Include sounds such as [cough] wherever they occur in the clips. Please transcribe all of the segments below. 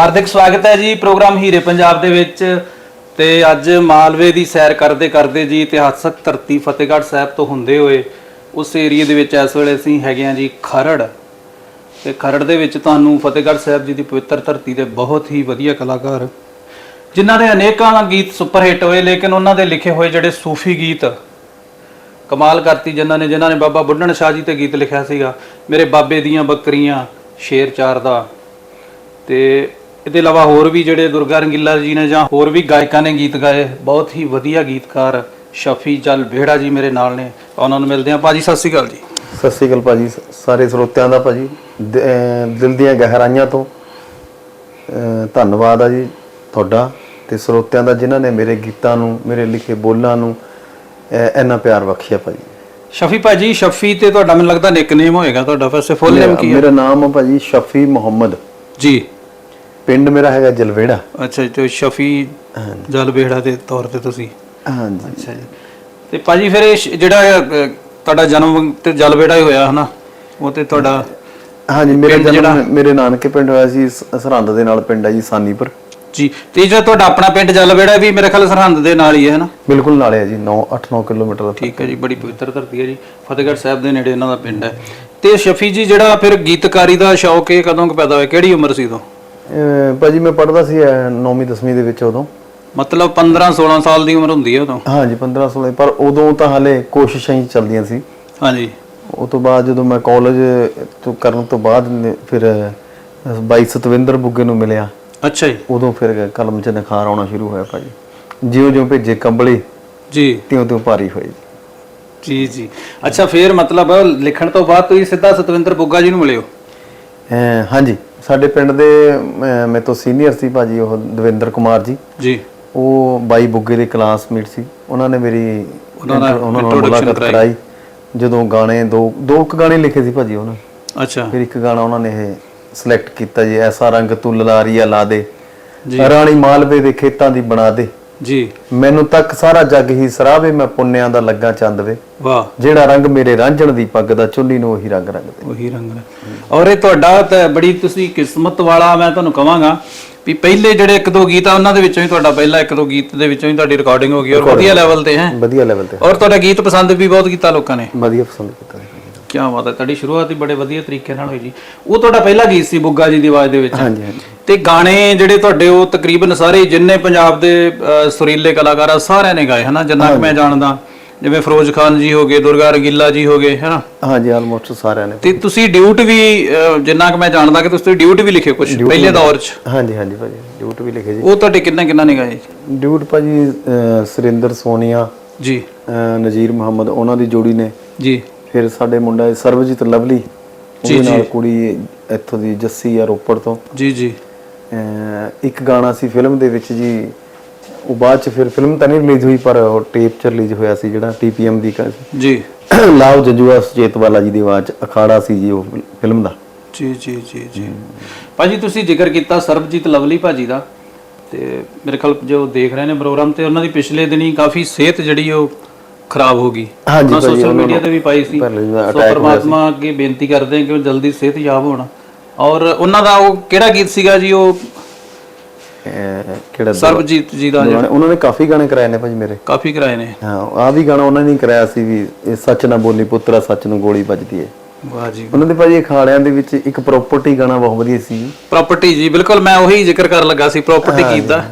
ਹਾਰਦਿਕ ਸਵਾਗਤ ਹੈ ਜੀ ਪ੍ਰੋਗਰਾਮ ਹੀਰੇ ਪੰਜਾਬ ਦੇ ਵਿੱਚ ਤੇ ਅੱਜ ਮਾਲਵੇ ਦੀ ਸੈਰ ਕਰਦੇ ਕਰਦੇ ਜੀ ਇਤਿਹਾਸਕ ਧਰਤੀ ਫਤਿਹਗੜ੍ਹ ਸਾਹਿਬ ਤੋਂ ਹੁੰਦੇ ਹੋਏ ਉਸ ਏਰੀਏ ਦੇ ਵਿੱਚ ਇਸ ਵੇਲੇ ਅਸੀਂ ਹੈਗੇ ਆ ਜੀ ਖਰੜ। ਤੇ ਖਰੜ ਦੇ ਵਿੱਚ ਤੁਹਾਨੂੰ ਫਤਿਹਗੜ੍ਹ ਸਾਹਿਬ ਜੀ ਦੀ ਪਵਿੱਤਰ ਧਰਤੀ ਦੇ ਬਹੁਤ ਹੀ ਵਧੀਆ ਕਲਾਕਾਰ ਜਿਨ੍ਹਾਂ ਦੇ ਅਨੇਕਾਂ ਗੀਤ ਸੁਪਰ ਹਿੱਟ ਹੋਏ ਲੇਕਿਨ ਉਹਨਾਂ ਦੇ ਲਿਖੇ ਹੋਏ ਜਿਹੜੇ ਸੂਫੀ ਗੀਤ ਕਮਾਲ ਕਰਤੀ ਜਿਨ੍ਹਾਂ ਨੇ ਜਿਨ੍ਹਾਂ ਨੇ ਬਾਬਾ ਬੁੱਢਣ ਸ਼ਾਹ ਜੀ ਤੇ ਗੀਤ ਲਿਖਿਆ ਸੀਗਾ, ਮੇਰੇ ਬਾਬੇ ਦੀਆਂ ਬੱਕਰੀਆਂ ਸ਼ੇਰ ਚਾਰ ਦਾ ਤੇ ਇਹਦੇ ਇਲਾਵਾ ਹੋਰ ਵੀ ਜਿਹੜੇ ਦੁਰਗਾ ਰੰਗੀਲਾ ਜੀ ਨੇ ਜਾਂ ਹੋਰ ਵੀ ਗਾਇਕਾਂ ਨੇ ਗੀਤ ਗਾਏ ਬਹੁਤ ਹੀ ਵਧੀਆ ਗੀਤਕਾਰ ਸ਼ਫੀ ਜਲ ਬੇੜਾ ਜੀ ਮੇਰੇ ਨਾਲ ਨੇ। ਉਹਨਾਂ ਨੂੰ ਮਿਲਦੇ ਹਾਂ। ਭਾਜੀ ਸਤਿ ਸ਼੍ਰੀ ਅਕਾਲ ਜੀ। ਸਤਿ ਸ੍ਰੀ ਅਕਾਲ ਭਾਜੀ। ਸਾਰੇ ਸਰੋਤਿਆਂ ਦਾ ਭਾਜੀ। ਦਿਲ ਦੀਆਂ ਗਹਿਰਾਈਆਂ ਤੋਂ ਧੰਨਵਾਦ ਆ ਜੀ ਤੁਹਾਡਾ ਤੇ ਸਰੋਤਿਆਂ ਦਾ ਜਿਨ੍ਹਾਂ ਨੇ ਮੇਰੇ ਗੀਤਾਂ ਨੂੰ ਮੇਰੇ ਲਿਖੇ ਬੋਲਾਂ ਨੂੰ ਇੰਨਾ ਪਿਆਰ ਬਖਸ਼ਿਆ ਭਾਜੀ। ਸ਼ਫੀ ਭਾਜੀ ਸ਼ਫੀ ਤੇ ਤੁਹਾਡਾ ਮੈਨੂੰ ਲੱਗਦਾ ਨਿਕਨੇਮ ਹੋਏਗਾ ਤੁਹਾਡਾ। ਵੈਸੇ ਫੁੱਲ ਨੇਮ ਕੀ ਹੈ? ਮੇਰਾ ਨਾਮ ਆ ਭਾਜੀ ਸ਼ਫੀ ਮੁਹੰਮਦ। ਜੀ। ਪਿੰਡ ਮੇਰਾ ਹੈਗਾ ਜਲਵੇੜਾ। ਅੱਛਾ ਜੀ ਤੇ ਸ਼ਫੀ ਜਲ ਬੇੜਾ ਦੇ ਤੌਰ ਤੇ ਤੁਸੀਂ? ਹਾਂਜੀ। ਅੱਛਾ ਜੀ। ਤੇ ਭਾਜੀ ਫਿਰ ਇਹ ਸ਼- ਜਿਹੜਾ ਤੁਹਾਡਾ ਜਨਮ ਤੇ ਜਲ ਬੇੜਾ ਹੀ ਹੋਇਆ ਹਨਾ? ਉਹ ਤੇ ਤੁਹਾਡਾ ਹਾਂਜੀ ਮੇਰਾ ਪਿੰਡ ਜਿਹੜਾ- ਜਨਮ ਮੇਰੇ ਨਾਨਕੇ ਪਿੰਡ ਹੋਇਆ ਸੀ ਸ- ਸਰਹੰਦ ਦੇ ਨਾਲ ਪਿੰਡ ਹੈ ਜੀ ਸਾਨੀਪੁਰ। ਜੀ ਤੇ ਜਿਹੜਾ ਤੁਹਾਡਾ ਆਪਣਾ ਪਿੰਡ ਜਲ ਬੇੜਾ ਵੀ ਮੇਰੇ ਖਿਆਲ ਸਰਹੰਦ ਦੇ ਨਾਲ ਹੀ ਹੈ ਹਨਾ? ਬਿਲਕੁਲ ਨਾਲੇ ਹੈ ਜੀ 9 8-9 ਕਿਲੋਮੀਟਰ ਦਾ ਠੀਕ ਹੈ ਜੀ ਬੜੀ ਪਵਿੱਤਰ ਧਰਤੀ ਹੈ ਜੀ। ਫਤਿਹਗੜ੍ਹ ਸਾਹਿਬ ਦੇ ਨੇੜੇ ਇਹਨਾਂ ਦਾ ਪਿੰਡ ਹੈ। ਤੇ ਸ਼ਫੀ ਜੀ ਜਿਹੜਾ ਫਿਰ ਗੀਤਕਾਰੀ ਦਾ ਸ਼ੌਕ ਇਹ ਕਦੋਂ ਕੁ ਪੈਦਾ ਹੋਇਆ? ਕਿਹੜੀ ਉਮਰ ਸੀ ਅਹ ਭਾਜੀ ਮੈਂ ਪੜ੍ਹਦਾ ਸੀ 9ਵੀਂ 10ਵੀਂ ਦੇ ਵਿੱਚ ਉਦੋਂ। ਮਤਲਬ 15 16 ਸਾਲ ਦੀ ਉਮਰ ਹੁੰਦੀ ਹੈ ਉਦੋਂ। ਹਾਂਜੀ 15 16 ਪਰ ਉਦੋਂ ਤਾਂ ਹਲੇ ਕੋਸ਼ਿਸ਼ਾਂ ਹੀ ਚੱਲਦੀਆਂ ਸੀ। ਹਾਂਜੀ। ਉਹ ਤੋਂ ਬਾਅਦ ਜਦੋਂ ਮੈਂ ਕਾਲਜ ਤੋਂ ਕਰਨ ਤੋਂ ਬਾਅਦ ਫਿਰ ਬਾਈ ਸਤਵਿੰਦਰ ਬੁੱਗੇ ਨੂੰ ਮਿਲਿਆ। ਅੱਛਾ ਜੀ। ਉਦੋਂ ਫਿਰ ਕਲਮ 'ਚ ਨਿਖਾਰ ਆਉਣਾ ਸ਼ੁਰੂ ਹੋਇਆ ਭਾਜੀ। ਜਿਉਂ ਜਿਉਂ ਭੇਜੇ ਕੰਬਲੀ ਜੀ। ਤਿਉਂ ਤਿਉਂ ਭਾਰੀ ਹੋਈ ਜੀ ਜੀ। ਅੱਛਾ ਫਿਰ ਮਤਲਬ ਲਿਖਣ ਤੋਂ ਬਾਅਦ ਤੁਸੀਂ ਸਿੱਧਾ ਸਤਵਿੰਦਰ ਬੁੱਗਾ ਜੀ ਨੂੰ ਮਿਲਿਓ ਹਾਂਜੀ। ਸਾਡੇ ਪਿੰਡ ਦੇ ਮੇਰੇ ਤੋਂ ਸੀਨੀਅਰ ਸੀ ਭਾਜੀ ਉਹ ਦਵਿੰਦਰ ਕੁਮਾਰ ਜੀ। ਜੀ। ਉਹ ਬਾਈ ਬੁੱਗੇ ਦੇ ਕਲਾਸਮੇਟ ਸੀ। ਉਹਨਾਂ ਨੇ ਮੇਰੀ ਉਹਨਾਂ ਨਾਲ ਮੁਲਾਕਾਤ ਕਰਾਈ। ਜਦੋਂ ਗਾਣੇ ਦੋ ਦੋ ਕੁ ਗਾਣੇ ਲਿਖੇ ਸੀ ਭਾਜੀ ਉਹਨਾਂ ਅੱਛਾ। ਫਿਰ ਇੱਕ ਗਾਣਾ ਉਹਨਾਂ ਨੇ ਇਹ ਸਿਲੈਕਟ ਕੀਤਾ ਜੀ ਐਸਾ ਰੰਗ ਤੂੰ ਲਲਾਰੀਆ ਲਾ ਦੇ। ਜੀ। ਰਾਣੀ ਮਾਲਵੇ ਦੇ ਖੇਤਾਂ ਦੀ ਬਣਾ ਦੇ। ਜੀ। ਮੈਨੂੰ ਤੱਕ ਸਾਰਾ ਜੱਗ ਹੀ ਸਰਾਵੇ ਮੈਂ ਪੁੰਨਿਆਂ ਦਾ ਲੱਗਾ ਚੰਦ ਵੇ। ਵਾਹ। ਜਿਹੜਾ ਰੰਗ ਮੇਰੇ ਰਾਂਝਣ ਦੀ ਪੱਗ ਦਾ ਚੁੱਲੀ ਨੂੰ ਉਹੀ ਰੰਗ ਰੰਗ ਦੇ ਉਹੀ ਰੰਗ ਔਰ ਇਹ ਤੁਹਾਡਾ ਤਾਂ ਬੜੀ ਤੁਸੀਂ ਕਿਸਮਤ ਵਾਲਾ ਮੈਂ ਤੁਹਾਨੂੰ ਕਹਾਂਗਾ ਵੀ ਪਹਿਲੇ ਜਿਹੜੇ ਇੱਕ ਦੋ ਗੀਤ ਆ ਉਹਨਾਂ ਦੇ ਵਿੱਚੋਂ ਹੀ ਤੁਹਾਡਾ ਪਹਿਲਾ ਇੱਕ ਦੋ ਗੀਤ ਦੇ ਵਿੱਚੋਂ ਹੀ ਤੁਹਾਡੀ ਰਿਕਾਰਡਿੰਗ ਹੋ ਗਈ ਔਰ ਵਧੀਆ ਲੈਵਲ ਤੇ ਹੈ। ਵਧੀਆ ਲੈਵਲ ਤੇ। ਔਰ ਤੁਹਾਡਾ ਗੀਤ ਪਸੰਦ ਵੀ ਬਹੁਤ ਕੀਤਾ ਲੋਕਾਂ ਨੇ। ਵਧੀਆ ਪਸੰਦ ਕੀਤਾ। ਕੀ ਬਾਤ ਹੈ ਤੁਹਾਡੀ ਸ਼ੁਰੂਆਤ ਹੀ ਬੜੇ ਵਧੀਆ ਤਰੀਕੇ ਨਾਲ ਹੋਈ ਜੀ। ਉਹ ਤੁਹਾਡਾ ਪਹਿਲਾ ਗੀਤ ਸੀ ਬੁੱਗਾ ਜੀ ਦੀ ਆਵਾਜ਼ ਦੇ ਵਿੱਚ। ਹਾਂਜੀ ਹਾਂਜੀ। ਤੇ ਗਾਣੇ ਜਿਹੜੇ ਤੁਹਾਡੇ ਉਹ ਤਕਰੀਬਨ ਸਾਰੇ ਜਿੰਨੇ ਪੰਜਾਬ ਦੇ ਸੁਰੀਲੇ ਕਲਾਕਾਰ ਆ ਸਾਰਿਆਂ ਨੇ ਗਾਏ ਹਨਾ? ਜਿੰਨਾ ਕਿ ਮੈਂ ਜਾਣਦਾ ਜਿਵੇਂ ਫਿਰੋਜ਼ ਖਾਨ ਜੀ ਹੋਗੇ ਦੁਰਗਾ ਰੰਗੀਲਾ ਜੀ ਹੋਗੇ ਹਨਾ? ਹਾਂਜੀ ਆਲਮੋਸਟ ਸਾਰਿਆਂ ਨੇ। ਤੇ ਤੁਸੀਂ ਡਿਊਟ ਵੀ ਜਿੰਨਾ ਕਿ ਮੈਂ ਜਾਣਦਾ ਕਿ ਤੁਸੀਂ ਡਿਊਟ ਵੀ ਲਿਖੇ ਕੁਝ ਪਹਿਲੇ ਦੌਰ 'ਚ? ਹਾਂਜੀ ਹਾਂਜੀ ਭਾਜੀ ਡਿਊਟ ਵੀ ਲਿਖੇ ਜੀ। ਉਹ ਤੁਹਾਡੇ ਕਿੰਨਾ ਕਿੰਨਾ ਨੇ ਗਾਏ? ਡਿਊਟ ਭਾਜੀ ਸੁਰਿੰਦਰ ਸੋਨੀਆ ਜੀ। ਨਜ਼ੀਰ ਮੁਹੰਮਦ ਉਹਨਾਂ ਦੀ ਜੋੜੀ ਨੇ। ਜੀ। ਫਿਰ ਸਾਡੇ ਮੁੰਡਾ ਹੈ ਸਰਬਜੀਤ ਲਵਲੀ ਉਹਦੇ ਨਾਲ ਕੁੜੀ ਇੱਥੋਂ ਦੀ ਜੱਸੀ ਆ ਰੋਪੜ ਤੋਂ। ਜੀ ਜੀ। ਇੱਕ ਗਾਣਾ ਸੀ ਫਿਲਮ ਦੇ ਵਿੱਚ ਜੀ ਉਹ ਬਾਅਦ ਚ ਫਿਰ ਫਿਲਮ ਤਾਂ ਨਹੀਂ ਰਿਲੀਜ਼ ਹੋਈ ਪਰ ਉਹ ਟੇਪ ਚ ਰਿਲੀਜ਼ ਹੋਇਆ ਸੀ ਜਿਹੜਾ ਟੀਪੀਐਮ ਦੀ ਕ- ਜੀ। [clears throat] ਲਾਭ ਜੰਜੂਆ ਸੁਚੇਤਵਾਲਾ ਜੀ ਦੀ ਆਵਾਜ਼ ਚ ਅਖਾੜਾ ਸੀ ਜੀ ਉਹ ਫਿਲਮ ਦਾ। ਜੀ ਜੀ ਜੀ ਜੀ। ਭਾਜੀ ਤੁਸੀਂ ਜ਼ਿਕਰ ਕੀਤਾ ਸਰਬਜੀਤ ਲਵਲੀ ਭਾਜੀ ਦਾ ਤੇ ਮੇਰੇ ਖਿਆਲ ਜੋ ਦੇਖ ਰਹੇ ਨੇ ਪ੍ਰੋਗਰਾਮ ਤੇ ਉਹਨਾਂ ਦੀ ਪਿਛਲੇ ਦਿਨੀ ਕਾਫੀ ਸਿਹਤ ਜਿਹੜੀ ਉਹ ਖਰਾਬ ਹੋ ਗਈ। ਹਾਂਜੀ ਭਾਜੀ, ਸੋਸ਼ਲ ਮੀਡੀਆ ਤੇ ਵੀ ਪਾਈ ਸੀ। ਸੋ ਪਰਮਾਤਮਾ ਅੱਗੇ ਬੇਨਤੀ ਕਰਦੇ ਹਾਂ ਕਿ ਉਹ ਜਲਦੀ ਸਿਹਤ ਯਾਬ ਹੋਣ। ਔਰ ਉਹਨਾਂ ਦਾ ਉਹ ਕਿਹੜਾ ਗੀਤ ਸੀਗਾ ਜੀ ਉਹ? ਕਿਹੜਾ ਸਰਬਜੀਤ ਜੀ ਦਾ ਉਹਨਾਂ ਨੇ ਕਾਫੀ ਗਾਣੇ ਕਰਾਏ ਨੇ ਭਾਜੀ ਮੇਰੇ। ਕਾਫੀ ਕਰਾਏ ਨੇ। ਹਾਂ ਆ ਵੀ ਗਾਣਾ ਉਹਨਾਂ ਨੇ ਹੀ ਕਰਾਇਆ ਸੀ ਵੀ ਇਹ ਸੱਚ ਨਾ ਬੋਲੀ ਪੁੱਤਰਾ ਸੱਚ ਨੂੰ ਗੋਲੀ ਵੱਜਦੀ ਹੈ ਵਾਹ ਜੀ। ਉਹਨਾਂ ਦੇ ਭਾਜੀ ਅਖਾੜਿਆਂ ਦੇ ਵਿੱਚ ਇੱਕ ਪ੍ਰਾਪਰਟੀ ਗਾਣਾ ਬਹੁਤ ਵਧੀਆ ਸੀ। ਪ੍ਰਾਪਰਟੀ ਜੀ ਬਿਲਕੁਲ ਮੈਂ ਉਹੀ ਜ਼ਿਕਰ ਕਰਨ ਲੱਗਾ ਸੀ ਪ੍ਰਾਪਰਟੀ ਗੀਤ ਦਾ।